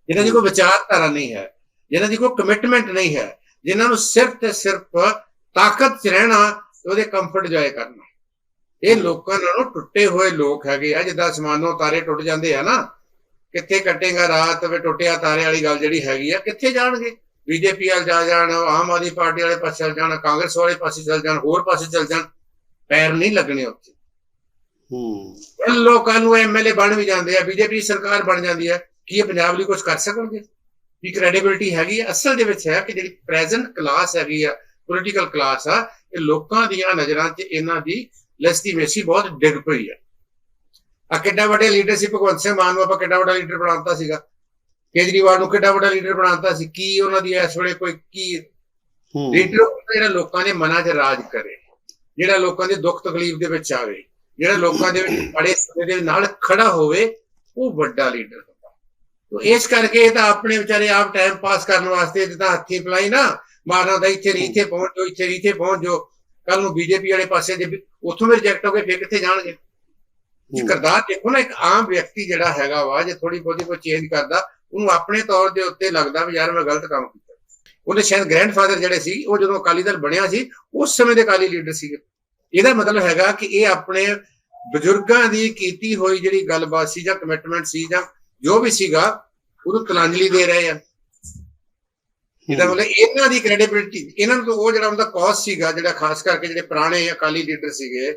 ਜਿਹਨਾਂ ਦੀ ਕੋਈ ਵਿਚਾਰਧਾਰਾ ਨਹੀਂ ਹੈ ਜਿਹਨਾਂ ਦੀ ਕੋਈ ਕਮਿਟਮੈਂਟ ਨਹੀਂ ਹੈ, ਜਿਨ੍ਹਾਂ ਨੂੰ ਸਿਰਫ ਤੇ ਸਿਰਫ ਤਾਕਤ 'ਚ ਰਹਿਣਾ ਤੇ ਉਹਦੇ ਕੰਫਰਟ ਜਾਏ ਕਰਨਾ। ਇਹ ਲੋਕਾਂ ਨਾਲੋਂ ਟੁੱਟੇ ਹੋਏ ਲੋਕ ਹੈਗੇ ਆ, ਜਿੱਦਾਂ ਅਸਮਾਨੋਂ ਤਾਰੇ ਟੁੱਟ ਜਾਂਦੇ ਆ ਨਾ, ਕਿੱਥੇ ਕੱਟੇਗਾ ਰਾਤ ਵੇ ਟੁੱਟਿਆ ਤਾਰੇ ਵਾਲੀ ਗੱਲ ਜਿਹੜੀ ਹੈਗੀ ਆ, ਕਿੱਥੇ ਜਾਣਗੇ? ਬੀਜੇਪੀ ਵਾਲ ਜਾ ਜਾਣ ਆਮ ਆਦਮੀ ਪਾਰਟੀ ਵਾਲੇ ਪਾਸੇ ਚਲ ਜਾਣ ਕਾਂਗਰਸ ਵਾਲੇ ਪਾਸੇ ਚਲ ਜਾਣ ਹੋਰ ਪਾਸੇ ਚਲ ਜਾਣ ਪੈਰ ਨਹੀਂ ਲੱਗਣੇ ਉੱਥੇ। ਹੂੰ। ਇਹ ਲੋਕਾਂ ਨੂੰ ਐਮਐਲਏ ਬਣ ਵੀ ਜਾਂਦੇ ਆ ਬੀਜੇਪੀ ਸਰਕਾਰ ਬਣ ਜਾਂਦੀ ਹੈ ਕੀ ਇਹ ਪੰਜਾਬ ਲਈ ਕੁਝ ਕਰ ਸਕਣਗੇ? ਕੀ ਕ੍ਰੈਡੀਬਿਲਿਟੀ ਹੈਗੀ ਹੈ ਅਸਲ ਦੇ ਵਿੱਚ ਹੈ ਕਿ ਜਿਹੜੀ ਪ੍ਰੈਜ਼ੈਂਟ ਕਲਾਸ ਹੈਗੀ ਆ ਪੋਲੀਟੀਕਲ ਕਲਾਸ ਆ ਇਹ ਲੋਕਾਂ ਦੀਆਂ ਨਜ਼ਰਾਂ 'ਚ ਇਹਨਾਂ ਦੀ ਲੈਸਟੀਮੇਸੀ ਬਹੁਤ ਡਿੱਗ ਪਈ ਹੈ ਆ ਕਿੱਡਾ ਵੱਡੇ ਲੀਡਰ ਸੀ ਭਗਵੰਤ ਸਿੰਘ ਮਾਨ ਨੂੰ ਆਪਾਂ ਕਿੱਡਾ ਵੱਡਾ ਲੀਡਰ ਬਣਾਉਂਦਾ ਸੀਗਾ। ਕੇਜਰੀਵਾਲ ਨੂੰ ਕਿੱਡਾ ਵੱਡਾ ਲੀਡਰ ਬਣਾਉਂਦਾ ਸੀ? ਕੀ ਉਹਨਾਂ ਦੀ ਇਸ ਵੇਲੇ ਕੋਈ ਕੀ ਲੀਡਰ ਜਿਹੜਾ ਲੋਕਾਂ ਦੇ ਮਨਾਂ 'ਚ ਰਾਜ ਕਰੇ ਜਿਹੜਾ ਲੋਕਾਂ ਦੇ ਦੁੱਖ ਤਕਲੀਫ ਦੇ ਵਿੱਚ ਆਵੇ ਜਿਹੜਾ ਲੋਕਾਂ ਦੇ ਵਿੱਚ ਬੜੇ ਸਮੇਂ ਦੇ ਨਾਲ ਖੜਾ ਹੋਵੇ ਉਹ ਵੱਡਾ ਲੀਡਰ ਹੁੰਦਾ। ਤੋ ਇਸ ਕਰਕੇ ਇਹ ਤਾਂ ਆਪਣੇ ਵਿਚਾਰੇ ਆਪ ਟਾਈਮ ਪਾਸ ਕਰਨ ਵਾਸਤੇ ਜਿੱਦਾਂ ਹੱਥੀ ਪਲਾਈ ਨਾ ਮਾਰਨਾ ਦਾ ਇੱਥੇ ਨਹੀਂ ਇੱਥੇ ਪਹੁੰਚ ਜਾਓ ਇੱਥੇ ਨਹੀਂ ਇੱਥੇ ਪਹੁੰਚ ਜਾਓ। ਕੱਲ ਨੂੰ ਬੀਜੇਪੀ ਵਾਲੇ ਪਾਸੇ ਜੇ ਉੱਥੋਂ ਵੀ ਰਿਜੈਕਟ ਹੋ ਗਏ ਫਿਰ ਕਿੱਥੇ ਜਾਣਗੇ? ਜੇ। ਕਰਦਾਰ ਦੇਖੋ ਨਾ ਇੱਕ ਆਮ ਵਿਅਕਤੀ ਜਿਹੜਾ ਹੈਗਾ ਵਾ ਜੇ ਥੋੜੀ ਬਹੁਤੀ ਕੋਈ ਚੇਂਜ ਕਰਦਾ ਉਹਨੂੰ ਆਪਣੇ ਤੌਰ ਦੇ ਉੱਤੇ ਲੱਗਦਾ ਵੀ ਯਾਰ ਮੈਂ ਗਲਤ ਕੰਮ ਕੀਤਾ। ਉਹਨੇ ਸ਼ਾਇਦ ਗ੍ਰੈਂਡਫਾਦਰ ਜਿਹੜੇ ਸੀ ਉਹ ਜਦੋਂ ਅਕਾਲੀ ਦਲ ਬਣਿਆ ਸੀ ਉਸ ਸਮੇਂ ਦੇ ਅਕਾਲੀ ਲੀਡਰ ਸੀਗੇ। ਇਹਦਾ ਮਤਲਬ ਹੈਗਾ ਕਿ ਇਹ ਆਪਣੇ ਬਜ਼ੁਰਗਾਂ ਦੀ ਕੀਤੀ ਹੋਈ ਜਿਹੜੀ ਗੱਲਬਾਤ ਸੀ ਜਾਂ ਕਮਿਟਮੈਂਟ ਸੀ ਜਾਂ ਜੋ ਵੀ ਸੀਗਾ ਉਹਨੂੰ ਤਲਾਂਜਲੀ ਦੇ ਰਹੇ ਆ। ਇਹਦਾ ਮਤਲਬ ਇਹਨਾਂ ਦੀ ਕ੍ਰੈਡੀਬਿਲਿਟੀ ਇਹਨਾਂ ਨੂੰ ਉਹ ਜਿਹੜਾ ਉਹਦਾ ਕੌਸ ਸੀਗਾ ਜਿਹੜਾ ਖਾਸ ਕਰਕੇ ਜਿਹੜੇ ਪੁਰਾਣੇ ਅਕਾਲੀ ਲੀਡਰ ਸੀਗੇ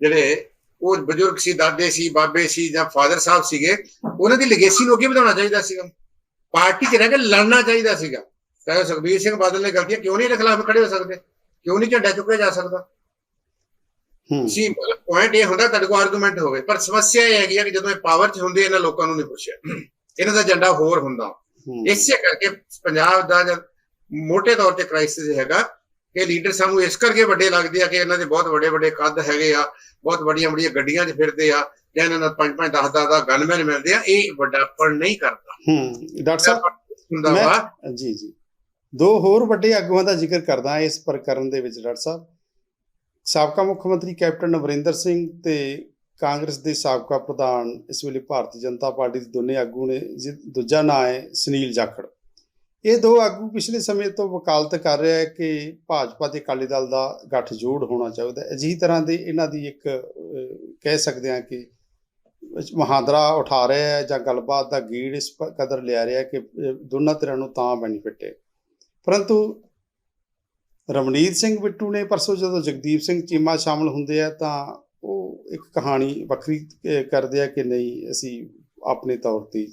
ਜਿਹੜੇ ਉਹ ਬਜ਼ੁਰਗ ਸੀ ਦਾਦੇ ਸੀ ਬਾਬੇ ਸੀ ਜਾਂ ਫਾਦਰ ਸਾਹਿਬ ਸੀਗੇ ਉਹਨਾਂ ਦੀ ਲੈਗੇਸੀ ਨੂੰ ਅੱਗੇ ਵਧਾਉਣਾ ਚਾਹੀਦਾ ਸੀਗਾ। ਪਾਰਟੀ 'ਚ ਰਹਿ ਕੇ ਲੜਨਾ ਚਾਹੀਦਾ ਸੀਗਾ। ਚਾਹੇ ਸੁਖਬੀਰ ਸਿੰਘ ਬਾਦਲ ਨੇ ਗਲਤੀਆਂ ਕਿਉਂ ਨਹੀਂ ਇਹਦੇ ਖਿਲਾਫ ਖੜੇ ਹੋ ਸਕਦੇ? ਕਿਉਂ ਨਹੀਂ ਝੰਡਾ ਚੁੱਕਿਆ ਜਾ ਸਕਦਾ? ਹੂੰ। ਸੀ ਪੁਆਇੰਟ ਇਹ ਹੁੰਦਾ ਤੁਹਾਡੇ ਕੋਲ ਆਰਗੂਮੈਂਟ ਹੋਵੇ ਪਰ ਸਮੱਸਿਆ ਇਹ ਹੈਗੀ ਆ ਕਿ ਜਦੋਂ ਇਹ ਪਾਵਰ 'ਚ ਹੁੰਦੇ ਇਹਨਾਂ ਲੋਕਾਂ ਨੂੰ ਨਹੀਂ ਪੁੱਛਿਆ। ਇਹਨਾਂ ਦਾ ਏਜੰਡਾ ਹੋਰ ਹੁੰਦਾ। ਇਸੇ ਕਰਕੇ ਪੰਜਾਬ ਦਾ ਜਦ ਮੋٹے ਤੌਰ ਤੇ ਕ੍ਰਾਈਸਿਸ ਹੈਗਾ ਕਿ ਲੀਡਰ ਸਾਨੂੰ ਇਸ ਕਰਕੇ ਵੱਡੇ ਲੱਗਦੇ ਆ ਕਿ ਇਹਨਾਂ ਦੇ ਬਹੁਤ ਵੱਡੇ ਵੱਡੇ ਕੱਦ ਹੈਗੇ ਆ ਬਹੁਤ ਵੱਡੀਆਂ ਵੱਡੀਆਂ ਗੱਡੀਆਂ 'ਚ ਫਿਰਦੇ ਆ ਜਾਂ ਇਹਨਾਂ ਨਾਲ 5 5 10 10 ਦਾ ਗਨਮੈਨ ਮਿਲਦੇ ਆ ਇਹ ਵੱਡਾਪਣ ਨਹੀਂ ਕਰਦਾ। ਹੂੰ ਡਾਕਟਰ ਸਾਹਿਬ ਹੁੰਦਾ ਮੈਂ- ਵਾ ਜੀ ਜੀ। ਦੋ ਹੋਰ ਵੱਡੇ ਆਗੂਆਂ ਦਾ ਜ਼ਿਕਰ ਕਰਦਾ ਇਸ ਪ੍ਰਕਰਨ ਦੇ ਵਿੱਚ ਡਾਕਟਰ ਸਾਹਿਬ। ਸਾਬਕਾ ਮੁੱਖ ਮੰਤਰੀ ਕੈਪਟਨ ਅਮਰਿੰਦਰ ਸਿੰਘ ਤੇ ਕਾਂਗਰਸ ਦੇ ਸਾਬਕਾ ਪ੍ਰਧਾਨ ਇਸ ਵੇਲੇ ਭਾਰਤੀ ਜਨਤਾ ਪਾਰਟੀ ਦੇ ਦੋਨੇ ਆਗੂ ਨੇ ਦੂਜਾ ਨਾਂ ਹੈ ਸੁਨੀਲ ਜਾਖੜ। ਇਹ ਦੋ ਆਗੂ ਪਿਛਲੇ ਸਮੇਂ ਤੋਂ ਵਕਾਲਤ ਕਰ ਰਿਹਾ ਹੈ ਕਿ ਭਾਜਪਾ ਤੇ ਅਕਾਲੀ ਦਲ ਦਾ ਗੱਠਜੋੜ ਹੋਣਾ ਚਾਹੀਦਾ ਹੈ। ਅਜਿਹੀ ਤਰ੍ਹਾਂ ਦੇ ਇਹਨਾਂ ਦੀ ਇੱਕ ਕਹਿ ਸਕਦੇ ਹਾਂ ਕਿ ਮਹਾਂਦਰਾ ਉਠਾ ਰਿਹਾ ਹੈ ਜਾਂ ਗੱਲਬਾਤ ਦਾ ਗੀੜ ਇਸ ਕਦਰ ਲਿਆ ਰਿਹਾ ਕਿ ਦੋਨਾਂ ਧਿਰਾਂ ਨੂੰ ਤਾਂ ਬੈਨੀਫਿਟ ਹੈ। ਪਰੰਤੂ ਰਮਨੀਤ ਸਿੰਘ ਬਿੱਟੂ ਨੇ, ਪਰਸੋਂ ਜਦੋਂ ਜਗਦੀਪ ਸਿੰਘ ਚੀਮਾ ਸ਼ਾਮਲ ਹੁੰਦੇ ਆ ਤਾਂ ਉਹ ਇੱਕ ਕਹਾਣੀ ਵੱਖਰੀ ਕਰਦੇ ਆ ਕਿ ਨਹੀਂ, ਅਸੀਂ ਆਪਣੇ ਤੌਰ ਤੇ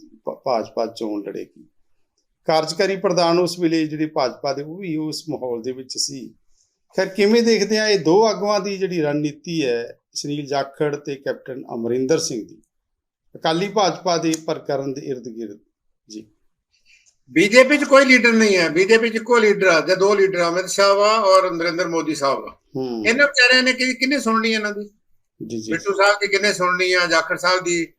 ਭਾਜਪਾ ਚੋਣ ਲੜੇਗੀ। ਕਾਰਜਕਾਰੀ ਪ੍ਰਧਾਨ ਉਸ ਵੇਲੇ ਜਿਹੜੇ ਭਾਜਪਾ ਦੇ ਉਹ ਵੀ ਉਸ ਮਾਹੌਲ ਦੇ ਵਿੱਚ ਸੀ। ਖੈਰ ਕਿਵੇਂ ਦੇਖਦੇ ਆ ਇਹ ਦੋ ਆਗੂਆਂ ਦੀ ਜਿਹੜੀ ਰਣਨੀਤੀ ਹੈ ਸੁਨੀਲ ਜਾਖੜ ਤੇ ਕੈਪਟਨ ਅਮਰਿੰਦਰ ਸਿੰਘ ਦੀ? ਅਕਾਲੀ ਭਾਜਪਾ ਦੇ ਪ੍ਰਕਰਨ ਦੇ ਇਰਦ ਗਿਰਦ। ਜੀ। ਬੀਜੇਪੀ 'ਚ ਕੋਈ ਲੀਡਰ ਨਹੀਂ ਹੈ। ਬੀਜੇਪੀ 'ਚ ਕੋਈ ਲੀਡਰ ਆ ਜਾਂ ਦੋ ਲੀਡਰ ਅਮਿਤ ਸ਼ਾਹ ਆ ਔਰ ਨਰਿੰਦਰ ਮੋਦੀ ਸਾਹਿਬ ਆ ਇਹਨਾਂ ਵਿਚਾਰਿਆਂ ਨੇ ਕਿੰਨੇ ਸੁਣਨੀ ਇਹਨਾਂ ਦੀ? ਜੀ ਜੀ। ਬਿੱਟੂ ਸਾਹਿਬ ਦੀ ਕਿੰਨੇ ਸੁਣਨੀ ਆ ਜਾਖੜ ਸਾਹਿਬ ਦੀ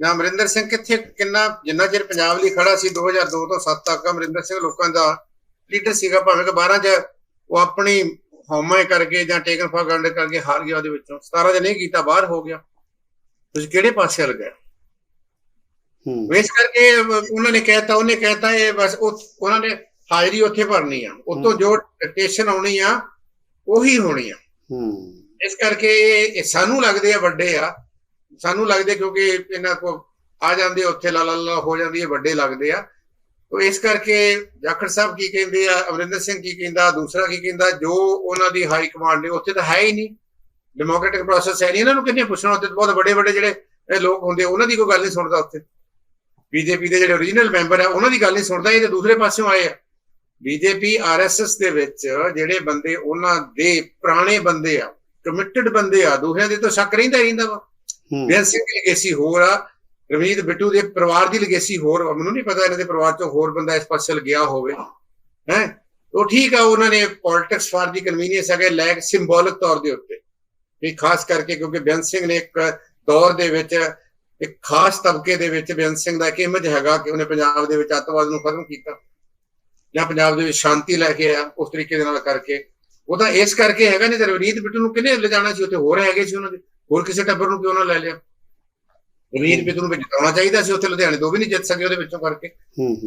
ਜਾਂ ਅਮਰਿੰਦਰ ਸਿੰਘ ਕਿੱਥੇ ਕਿੰਨਾ ਜਿੰਨਾ ਚਿਰ ਪੰਜਾਬ ਲਈ ਖੜਾ ਸੀ 2002 ਤੋਂ 7 ਤੱਕ ਅਮਰਿੰਦਰ ਸਿੰਘ ਲੋਕਾਂ ਦਾ ਲੀਡਰ ਸੀਗਾ ਭਾਵੇਂ ਕਿ 12 ਚ ਉਹ ਆਪਣੀ ਹਉਮੈ ਕਰਕੇ ਜਾਂ ਟੇਕਨ ਫॉर ਗ੍ਰਾਂਟਡ ਕਰਕੇ ਹਾਰ ਗਿਆ ਉਹਦੇ ਵਿੱਚੋਂ। 17 ਚ ਨਹੀਂ ਕੀਤਾ ਬਾਹਰ ਹੋ ਗਿਆ। ਤੁਸੀਂ ਕਿਹੜੇ ਪਾਸੇ ਲਗਾਇਆ ਹੂੰ। ਇਸ ਕਰਕੇ ਉਹਨਾਂ ਨੇ ਕਹਿਤਾ ਉਹਨੇ ਕਹਿਤਾ ਇਹ ਬਸ ਉਹ ਉਹਨਾਂ ਨੇ ਹਾਜ਼ਰੀ ਉੱਥੇ ਭਰਨੀ ਆ। ਉਤੋਂ। ਜੋ ਟੈਕਸੇਸ਼ਨ ਆਉਣੀ ਆ ਉਹੀ ਹੋਣੀ ਆ। ਹੂੰ। ਇਸ ਕਰਕੇ ਇਹ ਸਾਨੂੰ ਲੱਗਦੇ ਆ ਵੱਡੇ ਆ। ਸਾਨੂੰ ਲੱਗਦੇ ਕਿਉਂਕਿ ਇਹਨਾਂ ਕੋ ਆ ਜਾਂਦੇ ਉੱਥੇ ਲਾ ਲਾ ਹੋ ਜਾਂਦੀ ਹੈ ਵੱਡੇ ਲੱਗਦੇ ਆ। ਤੋ ਇਸ ਕਰਕੇ ਜਾਖੜ ਸਾਹਿਬ ਕੀ ਕਹਿੰਦੇ ਆ ਅਮਰਿੰਦਰ ਸਿੰਘ ਕੀ ਕਹਿੰਦਾ ਦੂਸਰਾ ਕੀ ਕਹਿੰਦਾ ਜੋ ਉਹਨਾਂ ਦੀ ਹਾਈ ਕਮਾਂਡ ਨੇ ਉੱਥੇ ਤਾਂ ਹੈ ਹੀ ਨਹੀਂ। ਡੈਮੋਕ੍ਰੈਟਿਕ ਪ੍ਰੋਸੈਸ ਹੈ ਨਹੀਂ। ਇਹਨਾਂ ਨੂੰ ਕਿੰਨੇ ਪੁੱਛਣਾ? ਉੱਥੇ ਬਹੁਤ ਵੱਡੇ ਵੱਡੇ ਜਿਹੜੇ ਲੋਕ ਹੁੰਦੇ ਆ, ਉਹਨਾਂ ਦੀ ਕੋਈ ਗੱਲ ਨਹੀਂ ਸੁਣਦਾ ਉੱਥੇ। ਬੀਜੇਪੀ ਦੇ ਜਿਹੜੇ ਓਰੀਜਨਲ ਮੈਂਬਰ ਆ ਉਹਨਾਂ ਦੀ ਗੱਲ ਨਹੀਂ ਸੁਣਦਾ ਇਹ ਤੇ ਦੂਸਰੇ ਪਾਸਿਓਂ ਆਏ ਆ। ਬੀਜੇਪੀ ਆਰਐਸਐਸ ਦੇ ਵਿੱਚ ਜਿਹੜੇ ਬੰਦੇ ਉਹਨਾਂ ਦੇ ਪੁਰਾਣੇ ਬੰਦੇ ਆ ਕਮਿਟਡ ਬੰਦੇ ਆ ਦੂਸਰਿਆਂ ਦੇ ਤੋਂ ਸ਼ੱਕ ਰਹਿੰਦਾ ਰਹਿੰਦਾ ਵਾ। ਬੇਅੰਤ ਸਿੰਘ ਦੀ ਲਗੇਸੀ ਹੋਰ ਆ, ਰਵਨੀਤ ਬਿੱਟੂ ਦੇ ਪਰਿਵਾਰ ਦੀ ਲਗੇਸੀ ਹੋਰ ਆ। ਮੈਨੂੰ ਨਹੀਂ ਪਤਾ ਇਹਨਾਂ ਦੇ ਪਰਿਵਾਰ ਚੋਂ ਹੋਰ ਬੰਦਾ ਇਸ ਪਾਸੇ ਲੱਗਿਆ ਹੋਵੇ। ਹੈ? ਉਹ ਠੀਕ ਆ, ਉਹਨਾਂ ਨੇ ਪੋਲਿਟਿਕਸ ਫਾਰ ਦੀ ਕਨਵੀਨੀਅੰਸ ਅਗੇ ਲੈਗ ਸਿੰਬੋਲਿਕ ਤੌਰ ਦੇ ਉੱਤੇ। ਵੀ ਖਾਸ ਕਰਕੇ ਕਿਉਂਕਿ ਬੇਅੰਤ ਸਿੰਘ ਨੇ ਇੱਕ ਦੌਰ ਦੇ ਵਿੱਚ, ਇੱਕ ਖਾਸ ਤਬਕੇ ਦੇ ਵਿੱਚ ਬੇਅੰਤ ਸਿੰਘ ਦਾ ਇੱਕ ਇਮੇਜ ਹੈਗਾ ਕਿ ਉਹਨੇ ਪੰਜਾਬ ਦੇ ਵਿੱਚ ਅੱਤਵਾਦ ਨੂੰ ਖਤਮ ਕੀਤਾ। ਜਾਂ ਪੰਜਾਬ ਦੇ ਵਿੱਚ ਸ਼ਾਂਤੀ ਲੈ ਕੇ ਆਇਆ, ਉਸ ਤਰੀਕੇ ਦੇ ਨਾਲ ਕਰਕੇ। ਉਹ ਤਾਂ ਇਸ ਕਰਕੇ ਹੈਗਾ ਨਹੀਂ ਤਾਂ ਰਵਨੀਤ ਬਿੱਟੂ ਨੂੰ ਕਿਹਨੇ ਲਿਜਾਣਾ ਸੀ? ਉੱਥੇ ਹੋਰ ਹੈਗੇ ਸੀ ਉਹਨਾਂ ਦੇ। ਹੋਰ ਕਿਸੇ ਟੱਬਰ ਨੂੰ ਕਿਉਂ ਨਾ ਲੈ ਲਿਆ? ਰਵਨੀਤ ਬਿੱਟੂ ਨੂੰ ਵੀ ਜਿਤਾਉਣਾ ਚਾਹੀਦਾ ਸੀ ਉੱਥੇ ਲੁਧਿਆਣੇ ਤੋਂ ਵੀ ਨਹੀਂ ਜਿੱਤ ਸਕੇ ਉਹਦੇ ਵਿੱਚੋਂ ਕਰਕੇ।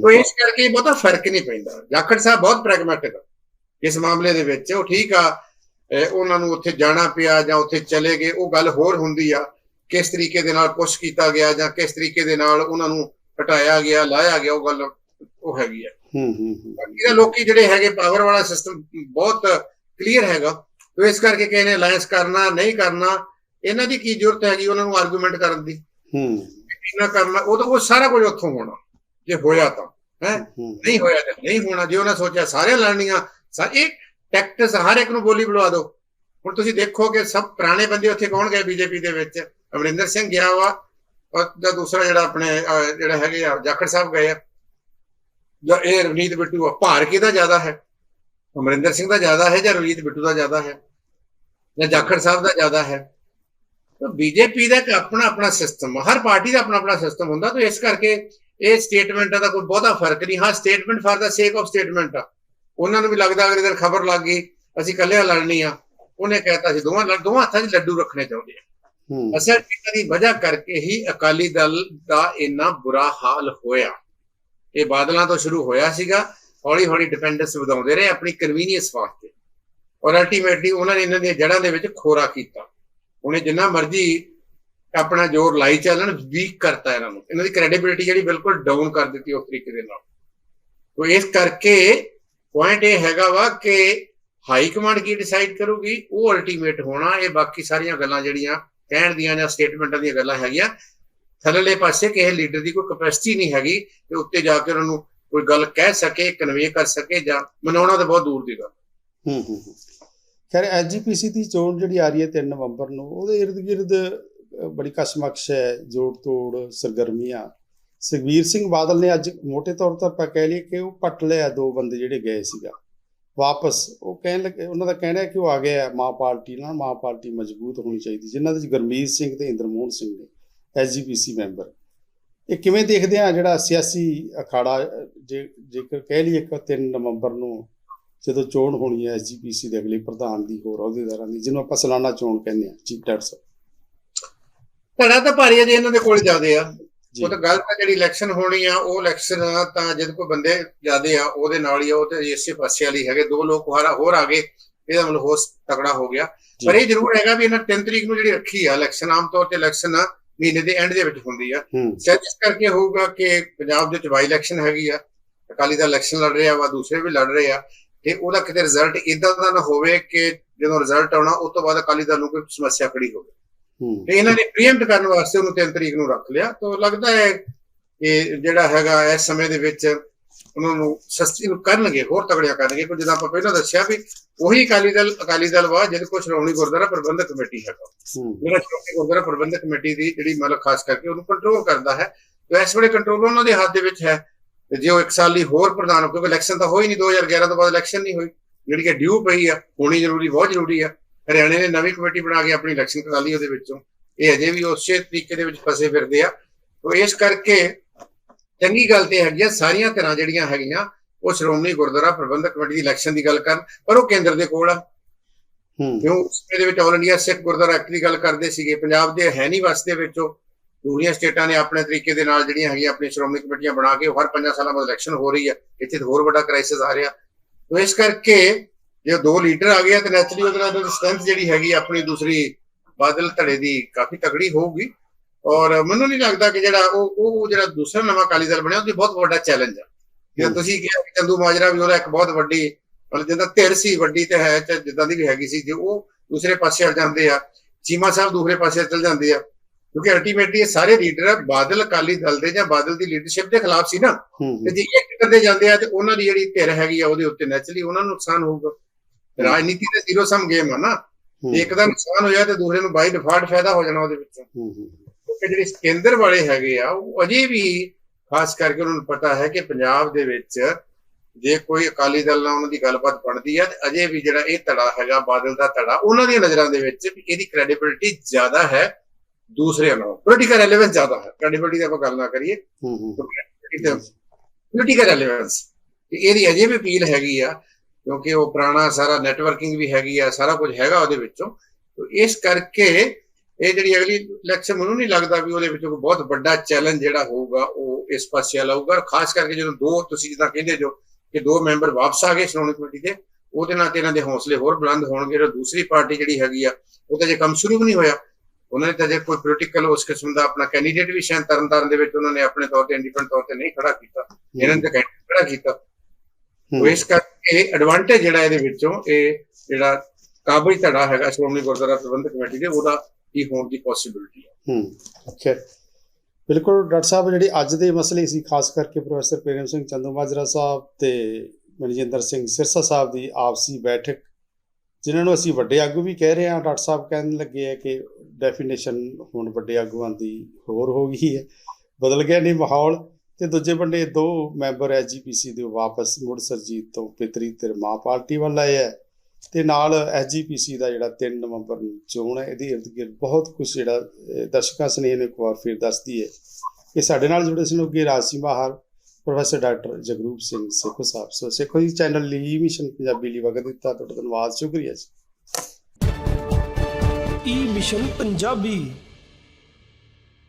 ਤੋ ਇਸ ਕਰਕੇ ਬਹੁਤਾ ਫ਼ਰਕ ਨਹੀਂ ਪੈਂਦਾ। ਜਾਖੜ ਸਾਹਿਬ ਬਹੁਤ ਪ੍ਰੈਗਮੈਟਿਕ ਇਸ ਮਾਮਲੇ ਦੇ ਵਿੱਚ ਉਹ ਠੀਕ ਆ ਉਹਨਾਂ ਨੂੰ ਉੱਥੇ ਜਾਣਾ ਪਿਆ ਜਾਂ ਉੱਥੇ ਚਲੇ ਗਏ ਉਹ ਗੱਲ ਹੋਰ ਹੁੰਦੀ ਆ ਕਿਸ ਤਰੀਕੇ ਦੇ ਨਾਲ ਪੁਸ਼ ਕੀਤਾ ਗਿਆ ਜਾਂ ਕਿਸ ਤਰੀਕੇ ਦੇ ਨਾਲ ਉਹਨਾਂ ਨੂੰ ਹਟਾਇਆ ਗਿਆ ਲਾਇਆ ਗਿਆ ਉਹ ਗੱਲ ਉਹ ਹੈਗੀ ਆ। ਹੂੰ ਹੂੰ ਬਾਕੀ ਦੇ ਲੋਕੀ ਜਿਹੜੇ ਹੈਗੇ ਪਾਵਰ ਵਾਲਾ ਸਿਸਟਮ ਬਹੁਤ ਕਲੀਅਰ ਹੈਗਾ। ਤੋ ਇਸ ਕਰਕੇ ਨੇ ਅਲਾਈਅੰਸ ਕਰਨਾ ਨਹੀਂ ਕਰਨਾ ਇਹਨਾਂ ਦੀ ਕੀ ਜ਼ਰੂਰਤ ਹੈਗੀ ਉਹਨਾਂ ਨੂੰ ਆਰਗੂਮੈਂਟ ਕਰਨ ਦੀ? ਹੂੰ। ਇਹਨਾਂ ਕਰਨਾ ਉਹ ਤਾਂ ਉਹ ਸਾਰਾ ਕੁਝ ਉੱਥੋਂ ਹੋਣਾ ਜੇ ਹੋਇਆ ਤਾਂ ਹੈ? ਨਹੀਂ ਹੋਇਆ ਤਾਂ ਨਹੀਂ ਹੋਣਾ ਜੇ ਉਹਨਾਂ ਸੋਚਿਆ ਸਾਰੇ ਲੜਨੀਆਂ ਸਾ- ਇਹ ਟੈਕਟਸ ਹਰ ਇੱਕ ਨੂੰ ਬੋਲੀ ਬੁਲਵਾ ਦਿਓ। ਹੁਣ ਤੁਸੀਂ ਦੇਖੋ ਕਿ ਸਭ ਪੁਰਾਣੇ ਬੰਦੇ ਉੱਥੇ ਕੌਣ ਗਏ ਬੀਜੇਪੀ ਦੇ ਵਿੱਚ? ਅਮਰਿੰਦਰ ਸਿੰਘ ਗਿਆ ਵਾ ਔਰ ਜਾਂ ਦੂਸਰਾ ਜਿਹੜਾ ਆਪਣੇ ਜਿਹੜਾ ਹੈਗੇ ਆ ਜਾਖੜ ਸਾਹਿਬ ਗਏ ਆ। ਜਾਂ ਇਹ ਰਵਨੀਤ ਬਿੱਟੂ ਆ ਭਾਰ ਕਿਹਦਾ ਜ਼ਿਆਦਾ ਹੈ? ਅਮਰਿੰਦਰ ਸਿੰਘ ਦਾ ਜ਼ਿਆਦਾ ਹੈ ਜਾਂ ਰਵਨੀਤ ਬਿੱਟੂ ਦਾ ਜ਼ਿਆਦਾ ਹੈ? ਜਾਂ ਜਾਖੜ ਸਾਹਿਬ ਦਾ ਜ਼ਿਆਦਾ ਹੈ? ਤਾਂ ਬੀਜੇਪੀ ਦਾ ਇੱਕ ਆਪਣਾ ਆਪਣਾ ਸਿਸਟਮ ਹਰ ਪਾਰਟੀ ਦਾ ਆਪਣਾ ਆਪਣਾ ਸਿਸਟਮ ਹੁੰਦਾ ਤਾਂ ਇਸ ਕਰਕੇ ਇਹ ਸਟੇਟਮੈਂਟਾਂ ਦਾ ਕੋਈ ਬਹੁਤਾ ਫ਼ਰਕ ਨਹੀਂ। ਹਾਂ ਸਟੇਟਮੈਂਟ ਫਾਰ ਦਾ ਸੇਕ ਆਫ ਸਟੇਟਮੈਂਟ ਆ। ਉਹਨਾਂ ਨੂੰ ਵੀ ਲੱਗਦਾ ਅਗਲੇ ਦਿਨ ਖਬਰ ਲੱਗ ਗਈ ਅਸੀਂ ਇਕੱਲਿਆਂ ਲੜਨੀ ਆ। ਉਹਨੇ ਕਹਿਤਾ ਸੀ ਦੋਵਾਂ ਲੜ- ਦੋਵਾਂ ਹੱਥਾਂ 'ਚ ਲੱਡੂ ਰੱਖਣੇ ਚਾਹੁੰਦੇ ਆ। ਅਸਲ ਦੀ ਵਜ੍ਹਾ ਕਰਕੇ ਹੀ ਅਕਾਲੀ ਦਲ ਦਾ ਇੰਨਾ ਬੁਰਾ ਹਾਲ ਹੋਇਆ। ਇਹ ਬਾਦਲਾਂ ਤੋਂ ਸ਼ੁਰੂ ਹੋਇਆ ਸੀਗਾ ਹੌਲੀ ਹੌਲੀ ਡਿਪੈਂਡੈਂਸ ਵਧਾਉਂਦੇ ਰਹੇ ਆਪਣੀ ਕਨਵੀਨੀਅੰਸ ਵਾਸਤੇ। ਔਰ ਅਲਟੀਮੇਟਲੀ ਉਹਨਾਂ ਨੇ ਇਹਨਾਂ ਦੀਆਂ ਜੜ੍ਹਾਂ ਦੇ ਵਿੱਚ ਖੋਰਾ ਕੀਤਾ। ਉਹਨੇ ਜਿੰਨਾ ਮਰਜ਼ੀ ਆਪਣਾ ਜ਼ੋਰ ਲਾਈ ਚੱਲਣ ਵੀਕ ਕਰਤਾ ਇਹਨਾਂ ਨੂੰ। ਇਹਨਾਂ ਦੀ ਕ੍ਰੈਡੀਬਿਲਿਟੀ ਜਿਹੜੀ ਬਿਲਕੁਲ ਡਾਊਨ ਕਰ ਦਿੱਤੀ ਉਸ ਤਰੀਕੇ ਦੇ ਨਾਲ। ਤੋ ਇਸ ਕਰਕੇ ਪੁਆਇੰਟ ਇਹ ਹੈਗਾ ਵਾ ਕਿ ਹਾਈ ਕਮਾਂਡ ਕੀ ਡਿਸਾਈਡ ਕਰੂਗੀ, ਉਹ ਅਲਟੀਮੇਟ ਹੋਣਾ, ਇਹ ਬਾਕੀ ਸਾਰੀਆਂ ਗੱਲਾਂ ਜਿਹੜੀਆਂ ਕਹਿਣ ਦੀਆਂ ਜਾਂ ਸਟੇਟਮੈਂਟਾਂ ਦੀਆਂ ਗੱਲਾਂ ਹੈਗੀਆਂ ਥੱਲੇ ਪਾਸੇ ਕਿਸੇ ਲੀਡਰ ਦੀ ਕੋਈ ਕਪੈਸਿਟੀ ਨਹੀਂ ਹੈਗੀ ਤੇ ਉੱਤੇ ਜਾ ਕੇ ਉਹਨਾਂ ਨੂੰ ਕੋਈ ਗੱਲ ਕਹਿ ਸਕੇ ਕਨਵੇ ਕਰ ਸਕੇ ਜਾਂ ਮਨਾਉਣਾ ਤਾਂ ਬਹੁਤ ਦੂਰ ਦੀ ਗੱਲ। ਹੂੰ ਹੂੰ ਹੂੰ। ਖੈਰ ਐਜੀਪੀਸੀ ਦੀ ਚੋਣ ਜਿਹੜੀ ਆ ਰਹੀ ਹੈ 3 ਨਵੰਬਰ ਨੂੰ, ਉਹਦੇ ਇਰਦ ਗਿਰਦ ਬੜੀ ਕਸ਼ਮਕਸ਼ ਹੈ, ਜੋੜ ਤੋੜ, ਸਰਗਰਮੀਆਂ। ਸੁਖਬੀਰ ਸਿੰਘ ਬਾਦਲ ਨੇ ਅੱਜ ਮੋٹے ਤੌਰ ਤੇ ਆਪਾਂ ਕਹਿ ਲਈਏ ਕਿ ਉਹ ਪੱਟ ਲਿਆ ਦੋ ਬੰਦੇ ਜਿਹੜੇ ਗਏ ਸੀਗਾ। ਵਾਪਸ, ਉਹ ਕਹਿਣ ਲੱਗੇ, ਉਹਨਾਂ ਦਾ ਕਹਿਣਾ ਹੈ ਕਿ ਉਹ ਆ ਗਿਆ ਮਾਂ ਪਾਰਟੀ ਨਾਲ, ਮਾਂ ਪਾਰਟੀ ਮਜ਼ਬੂਤ ਹੋਣੀ ਚਾਹੀਦੀ, ਜਿਨ੍ਹਾਂ ਦੇ ਵਿੱਚ ਗੁਰਮੀਤ ਸਿੰਘ ਤੇ ਇੰਦਰਮੋਹਨ ਸਿੰਘ ਨੇ ਐਸਜੀਪੀਸੀ ਮੈਂਬਰ। ਇਹ ਕਿਵੇਂ ਦੇਖਦੇ ਆ ਜਿਹੜਾ ਸਿਆਸੀ ਅਖਾੜਾ ਜੇ, ਜੇਕਰ ਕਹਿ ਲਈਏ ਕਿ 3 ਨਵੰਬਰ ਨੂੰ ਜਦੋਂ ਚੋਣ ਹੋਣੀ ਹੈ ਐਸਜੀਪੀਸੀ ਦੇ ਅਗਲੇ ਪ੍ਰਧਾਨ ਦੀ ਹੋਰ ਅਹੁਦੇਦਾਰਾਂ ਦੀ ਜਿਹਨੂੰ ਆਪਾਂ ਸਾਲਾਨਾ ਚੋਣ ਕਹਿੰਦੇ ਆ ਚੀਫ ਡਾਕਟਰ ਸਾਹਿਬ। ਧੜਾ ਤਾਂ ਭਾਰੀ ਹੈ ਜੇ ਇਹਨਾਂ ਦੇ ਕੋਲ ਜਾਂਦੇ ਆ। ਉਹ ਤਾਂ ਗੱਲ ਤਾਂ ਜਿਹੜੀ ਇਲੈਕਸ਼ਨ ਹੋਣੀ ਆ ਉਹ ਇਲੈਕਸ਼ਨ ਤਾਂ ਜਦ ਕੋਈ ਬੰਦੇ ਜ਼ਿਆਦੇ ਆ ਉਹਦੇ ਨਾਲ ਹੀ ਆ, ਉਹ ਤੇ ਇਸੇ ਪਾਸੇ ਵਾਲੀ ਹੈਗੇ ਦੋ ਲੋਕ ਹੋਰ ਹੋਰ ਆ ਗਏ ਇਹਦਾ ਮਤਲਬ ਹੋਰ ਤਕੜਾ ਹੋ ਗਿਆ। ਪਰ ਇਹ ਜ਼ਰੂਰ ਹੈਗਾ ਵੀ ਇਹਨਾਂ 3 ਤਰੀਕ ਨੂੰ ਜਿਹੜੀ ਰੱਖੀ ਆ ਇਲੈਕਸ਼ਨ ਆਮ ਤੌਰ ਤੇ ਇਲੈਕਸ਼ਨ ਮਹੀਨੇ ਦੇ ਐਂਡ ਦੇ ਵਿੱਚ ਹੁੰਦੀ ਆ। ਸ਼ਾਇਦ ਇਸ ਕਰਕੇ ਹੋਊਗਾ ਕਿ ਪੰਜਾਬ ਦੇ ਵਿੱਚ ਬਾਈ ਇਲੈਕਸ਼ਨ ਹੈਗੀ ਆ ਅਕਾਲੀ ਦਲ ਇਲੈਕਸ਼ਨ ਲੜ ਰਿਹਾ ਵਾ ਦੂਸਰੇ ਵੀ ਲੜ ਰਹੇ ਆ ਤੇ ਉਹਦਾ ਕਿਤੇ ਰਿਜ਼ਲਟ ਇਦਾਂ ਦਾ ਨਾ ਹੋਵੇ ਕਿ ਜਦੋਂ ਰਿਜ਼ਲਟ ਆਉਣਾ ਉਸ ਤੋਂ ਬਾਅਦ ਅਕਾਲੀ ਦਲ ਨੂੰ ਕੋਈ ਸਮੱਸਿਆ ਖੜੀ ਹੋਵੇ। ਤੇ ਇਹਨਾਂ ਨੇ ਪ੍ਰੀਐਮਪਟ ਕਰਨ ਵਾਸਤੇ ਉਹਨੂੰ 3 ਤਰੀਕ ਨੂੰ ਰੱਖ ਲਿਆ। ਤਾਂ ਲੱਗਦਾ ਹੈ ਕਿ ਜਿਹੜਾ ਹੈਗਾ ਇਸ ਸਮੇਂ ਦੇ ਵਿੱਚ ਉਹਨਾਂ ਨੂੰ ਸਸਤੀ ਨੂੰ ਕਰਨਗੇ ਹੋਰ ਤਗੜਿਆ ਕਰਨਗੇ। ਕਿਉਂਕਿ ਜਿੱਦਾਂ ਆਪਾਂ ਪਹਿਲਾਂ ਦੱਸਿਆ ਵੀ ਉਹੀ ਅਕਾਲੀ ਦਲ ਅਕਾਲੀ ਦਲ ਵਾ ਜਿਹਦੇ ਕੋਲ ਸ਼੍ਰੋਮਣੀ ਗੁਰਦੁਆਰਾ ਪ੍ਰਬੰਧਕ ਕਮੇਟੀ ਹੈਗਾ। ਜਿਹੜਾ ਸ਼੍ਰੋਮਣੀ ਗੁਰਦੁਆਰਾ ਪ੍ਰਬੰਧਕ ਕਮੇਟੀ ਦੀ ਜਿਹੜੀ ਮਤਲਬ ਖਾਸ ਕਰਕੇ ਉਹਨੂੰ ਕੰਟਰੋਲ ਕਰਦਾ ਹੈ ਤੇ ਇਸ ਵੇਲੇ ਕੰਟਰੋਲ ਉਹਨਾਂ ਦੇ ਹੱਥ ਦੇ ਵਿੱਚ ਹੈ। ਤੇ ਜੇ ਉਹ ਇੱਕ ਸਾਲ ਲਈ ਹੋਰ ਪ੍ਰਧਾਨ ਕਿਉਂਕਿ ਇਲੈਕਸ਼ਨ ਤਾਂ ਹੋਈ ਨਹੀਂ 2011 ਤੋਂ ਬਾਅਦ ਇਲੈਕਸ਼ਨ ਨਹੀਂ ਹੋਈ। ਜਿਹੜੀ ਕਿ ਡਿਊ ਪਈ ਆ ਹੋਣੀ ਜ਼ਰੂਰੀ ਬਹੁਤ ਜ਼ਰੂਰੀ ਆ। ਹਰਿਆਣੇ ਨੇ ਨਵੀਂ ਕਮੇਟੀ ਬਣਾ ਕੇ ਆਪਣੀ ਇਲੈਕਸ਼ਨ ਕਰਾ ਲਈ ਉਹਦੇ ਵਿੱਚੋਂ। ਇਹ ਅਜੇ ਵੀ ਉਸੇ ਤਰੀਕੇ ਦੇ ਵਿੱਚ ਫਸੇ ਫਿਰਦੇ ਆ। ਤੋ ਇਸ ਕਰਕੇ ਚੰਗੀ ਗੱਲ ਤੇ ਹੈਗੀ ਆ ਸਾਰੀਆਂ ਤਰ੍ਹਾਂ ਜਿਹੜੀਆਂ ਹੈਗੀਆਂ ਉਹ ਸ਼੍ਰੋਮਣੀ ਗੁਰਦੁਆਰਾ ਪ੍ਰਬੰਧਕ ਕਮੇਟੀ ਦੀ ਇਲੈਕਸ਼ਨ ਦੀ ਗੱਲ ਕਰਨ ਪਰ ਉਹ ਕੇਂਦਰ ਦੇ ਕੋਲ ਆ। ਹੂੰ। ਕਿਉਂ? ਇਹਦੇ ਵਿੱਚ all India Sikh Gurdwara act ਦੀ ਗੱਲ ਕਰਦੇ ਸੀਗੇ। ਪੰਜਾਬ ਦੇ ਹੈ ਨਹੀਂ ਵਸਦੇ ਵਿੱਚੋਂ ਦੂਜੀਆਂ ਸਟੇਟਾਂ ਨੇ ਆਪਣੇ ਤਰੀਕੇ ਦੇ ਨਾਲ ਜਿਹੜੀਆਂ ਹੈਗੀਆਂ ਆਪਣੀ ਸ਼੍ਰੋਮਣੀ ਕਮੇਟੀਆਂ ਬਣਾ ਕੇ ਹਰ 5 ਸਾਲਾਂ ਬਾਅਦ ਇਲੈਕਸ਼ਨ ਹੋ ਰਹੀ ਹੈ। ਇੱਥੇ ਹੋਰ ਵੱਡਾ ਕ੍ਰਾਈਸਿਸ ਆ ਰਿਹਾ। ਤੋ ਇਸ ਕਰਕੇ ਜੇ ਦੋ ਲੀਡਰ ਆ ਗਏ ਆ, ਤੇ ਨੈਚੁਰਲੀ ਉਹਦੇ ਨਾਲ ਸਟਰੈਂਥ ਜਿਹੜੀ ਹੈਗੀ ਆਪਣੀ ਦੂਸਰੀ ਬਾਦਲ ਧੜੇ ਦੀ ਕਾਫੀ ਤਕੜੀ ਹੋਊਗੀ। ਔਰ ਮੈਨੂੰ ਨਹੀਂ ਲੱਗਦਾ ਕਿ ਜਿਹੜਾ ਉਹ ਉਹ ਜਿਹੜਾ ਦੂਸਰਾ ਨਵਾਂ ਅਕਾਲੀ ਦਲ ਬਣਿਆ, ਉਹਦੀ ਬਹੁਤ ਵੱਡਾ ਚੈਲੰਜ ਆ। ਜੇ ਤੁਸੀਂ ਕਿਹਾ ਕਿ ਚੰਦੂ ਮਾਜਰਾ ਵੀ ਉਹਦਾ ਇੱਕ ਬਹੁਤ ਵੱਡੀ, ਮਤਲਬ ਜਿੱਦਾਂ ਧਿਰ ਸੀ, ਵੱਡੀ ਤੇ ਹੈ ਤੇ ਜਿੱਦਾਂ ਦੀ ਵੀ ਹੈਗੀ ਸੀ, ਜੇ ਉਹ ਦੂਸਰੇ ਪਾਸੇ ਆ ਜਾਂਦੇ ਆ, ਚੀਮਾ ਸਾਹਿਬ ਦੂਸਰੇ ਪਾਸੇ ਚਲ ਜਾਂਦੇ ਆ ਕਿਉਂਕਿ ਅਲਟੀਮੇਟਲੀ ਇਹ ਸਾਰੇ ਲੀਡਰ ਬਾਦਲ ਅਕਾਲੀ ਦਲ ਦੇ ਜਾਂ ਬਾਦਲ ਦੀ ਲੀਡਰਸ਼ਿਪ ਦੇ ਖਿਲਾਫ ਸੀ ਨਾ। ਹੂੰ ਤੇ ਜੇ ਇੱਕ ਕਰਦੇ ਜਾਂਦੇ ਆ ਤੇ ਉਹਨਾਂ ਦੀ ਜਿਹੜੀ ਧਿਰ ਹੈਗੀ ਆ ਉਹਦੇ ਉੱਤੇ ਨੈਚੁਰਲੀ ਉਹਨਾਂ ਨੂੰ ਨੁਕਸਾਨ ਹੋਊਗਾ। ਰਾਜਨੀਤੀ ਤੇ ਜ਼ੀਰੋ ਸਮ ਗੇਮ ਆ ਨਾ। ਹੂੰ, ਇੱਕ ਦਾ ਨੁਕਸਾਨ ਹੋਇਆ ਤੇ ਦੂਸਰੇ ਨੂੰ ਬਾਈ ਡਿਫਾਲਟ ਫਾਇਦਾ ਹੋ ਜਾਣਾ ਉਹਦੇ ਵਿੱਚੋਂ। ਹੂੰ ਹੂੰ। ਕਿਉਂਕਿ ਜਿਹੜੇ ਕੇਂਦਰ ਵਾਲੇ ਹੈਗੇ ਆ ਉਹ ਅਜੇ ਵੀ ਖਾਸ ਕਰਕੇ ਉਹਨਾਂ ਨੂੰ ਪਤਾ ਹੈ ਕਿ ਪੰਜਾਬ ਦੇ ਵਿੱਚ ਜੇ ਕੋਈ ਅਕਾਲੀ ਦਲ ਨਾਲ ਉਹਨਾਂ ਦੀ ਗੱਲਬਾਤ ਬਣਦੀ ਹੈ ਤੇ ਅਜੇ ਵੀ ਜਿਹੜਾ ਇਹ ਧੜਾ ਹੈਗਾ ਬਾਦਲ ਦਾ ਧੜਾ ਉਹਨਾਂ ਦੀਆਂ ਨਜ਼ਰਾਂ ਦੇ ਵਿੱਚ ਵੀ ਇਹਦੀ ਕ੍ਰੈਡੀਬਿਲਿਟੀ ਜ਼ਿਆਦਾ ਹੈ। ਨਾਲੋਂ। ਪੋਲੀਟੀਕਲ ਰੈਲੇਵੈਂਸ ਜ਼ਿਆਦਾ ਹੈ। ਕ੍ਰੈਡੀਬਿਲਿਟੀ ਦੀ ਆਪਾਂ ਗੱਲ ਨਾ ਕਰੀਏ। ਹੂੰ ਹੂੰ। ਪੋਲੀਟੀਕਲ ਰੈਲੇਵੈਂਸ ਇਹਦੀ ਅਜੇ ਵੀ ਅਪੀਲ ਹੈਗੀ ਆ ਕਿਉਂਕਿ ਉਹ ਪੁਰਾਣਾ ਸਾਰਾ ਨੈਟਵਰਕਿੰਗ ਵੀ ਹੈਗੀ ਆ ਸਾਰਾ ਕੁਝ ਹੈਗਾ ਉਹਦੇ ਵਿੱਚੋਂ। ਤੋ ਇਸ ਕਰਕੇ ਇਹ ਜਿਹੜੀ ਅਗਲੀ ਇਲੈਕਸ਼ਨ ਮੈਨੂੰ ਨਹੀਂ ਲੱਗਦਾ ਵੀ ਉਹਦੇ ਵਿੱਚ ਕੋਈ ਬਹੁਤ ਵੱਡਾ ਚੈਲੰਜ ਜਿਹੜਾ ਹੋਊਗਾ ਉਹ ਇਸ ਪਾਸੇ ਲਾਊਗਾ ਖਾਸ ਕਰਕੇ ਜਦੋਂ ਦੋ ਤੁਸੀਂ ਜਿੱਦਾਂ ਕਹਿੰਦੇ ਜੋ ਕਿ ਦੋ ਮੈਂਬਰ ਵਾਪਸ ਆ ਗਏ ਸ਼੍ਰੋਮਣੀ ਕਮੇਟੀ ਦੇ ਉਹਦੇ ਨਾਲ ਤੇ ਇਹਨਾਂ ਦੇ ਹੌਸਲੇ ਹੋਰ ਬੁਲੰਦ ਹੋਣਗੇ। ਤੇ ਦੂਸਰੀ ਪਾਰਟੀ ਜਿਹੜੀ ਹੈਗੀ ਆ ਉਹ ਤਾਂ ਜੇ ਕੰਮ ਸ਼ੁਰੂ ਵੀ ਨਹੀਂ ਹੋਇਆ। ਉਹਨਾਂ ਨੇ ਤਾਂ ਜੇ ਕੋਈ ਪੋਲੀਟੀਕਲ ਉਸ ਕਿਸਮ ਦਾ ਆਪਣਾ ਕੈਂਡੀਡੇਟ ਵੀ ਸ਼ਾਇਦ ਤਰਨਤਾਰਨ ਦੇ ਵਿੱਚ ਉਹਨਾਂ ਨੇ ਆਪਣੇ ਤੌਰ ਤੇ ਇੰਡੀਪੈਂਡੈਂਟ ਤੌਰ ਤੇ ਨਹੀਂ ਖੜਾ ਕੀਤਾ ਇਹਨਾਂ ਨੇ ਤਾਂ candidate ਖੜਾ ਕੀਤਾ। ਉਹ ਇਸ ਕਰਕੇ ਐਡਵਾਂਟੇਜ ਜਿਹੜਾ ਇਹਦੇ ਵਿੱਚੋਂ ਇਹ ਜਿਹੜਾ ਕਾਬਜ ਧੜਾ ਹੈਗਾ ਸ਼੍ਰੋਮਣੀ ਗੁਰਦੁਆਰਾ ਪ੍ਰਬੰਧਕ ਕਮੇਟੀ ਦੇ ਉਹਦਾ ਹੀ ਹੋਣ ਦੀ ਪੋਸਿਬਿਲਿਟੀ ਹੈ। ਹੂੰ ਖੈਰ ਬਿਲਕੁਲ ਡਾਕਟਰ ਸਾਹਿਬ ਜਿਹੜੇ ਅੱਜ ਦੇ ਮਸਲੇ ਸੀ ਖਾਸ ਕਰਕੇ ਪ੍ਰੋਫੈਸਰ ਪ੍ਰੇਮ ਸਿੰਘ ਚੰਦੂ ਮਾਜਰਾ ਸਾਹਿਬ ਤੇ ਮਨਜਿੰਦਰ ਸਿੰਘ ਸਿਰਸਾ ਸਾਹਿਬ ਦੀ ਆਪਸੀ ਬੈਠਕ ਜਿਨ੍ਹਾਂ ਨੂੰ ਅਸੀਂ ਵੱਡੇ ਆਗੂ ਵੀ ਕਹਿ ਰਹੇ ਹਾਂ, ਡਾਕਟਰ ਸਾਹਿਬ ਕਹਿਣ ਲੱਗੇ ਆ ਕਿ ਡੈਫੀਨੇਸ਼ਨ ਹੁਣ ਵੱਡੇ ਆਗੂਆਂ ਦੀ ਹੋਰ ਹੋ ਗਈ ਹੈ। ਬਦਲ ਗਿਆ ਨਹੀਂ ਮਾਹੌਲ ਤੇ ਦੂਜੇ ਬੰਦੇ ਦੋ ਮੈਂਬਰ ਐਸਜੀਪੀਸੀ ਦੇ ਵਾਪਸ ਮੁੜ ਸਰਜੀਤ ਤੋਂ ਪਿਤਰੀ ਤੇ ਮਾਂ ਪਾਰਟੀ ਵੱਲ ਆਏ ਹੈ ਤੇ ਨਾਲ ਐਸਜੀਪੀਸੀ ਦਾ ਜਿਹੜਾ 3 ਨਵੰਬਰ ਨੂੰ ਚੋਣ ਹੈ, ਇਹਦੇ ਇਰਦ ਗਿਰਦ ਬਹੁਤ ਕੁਝ ਜਿਹੜਾ ਦਰਸ਼ਕਾਂ, ਸਨੇਹ ਨੂੰ ਇੱਕ ਵਾਰ ਫਿਰ ਦੱਸਦੀ ਹੈ ਇਹ ਸਾਡੇ ਨਾਲ ਜੁੜੇ ਸਨ ਅੱਗੇ ਰਾਜਸੀ ਮਾਹਰ। Professor doctor Jagroop Singh Sekhon sahib. So Sekhon ji, channel ਲਈ ਮਿਸ਼ਨ ਪੰਜਾਬੀ ਲਈ ਵਕਤ ਦਿੱਤਾ, ਤੁਹਾਡਾ ਧੰਨਵਾਦ, ਸ਼ੁਕਰੀਆ ਜੀ। E mission Punjabi.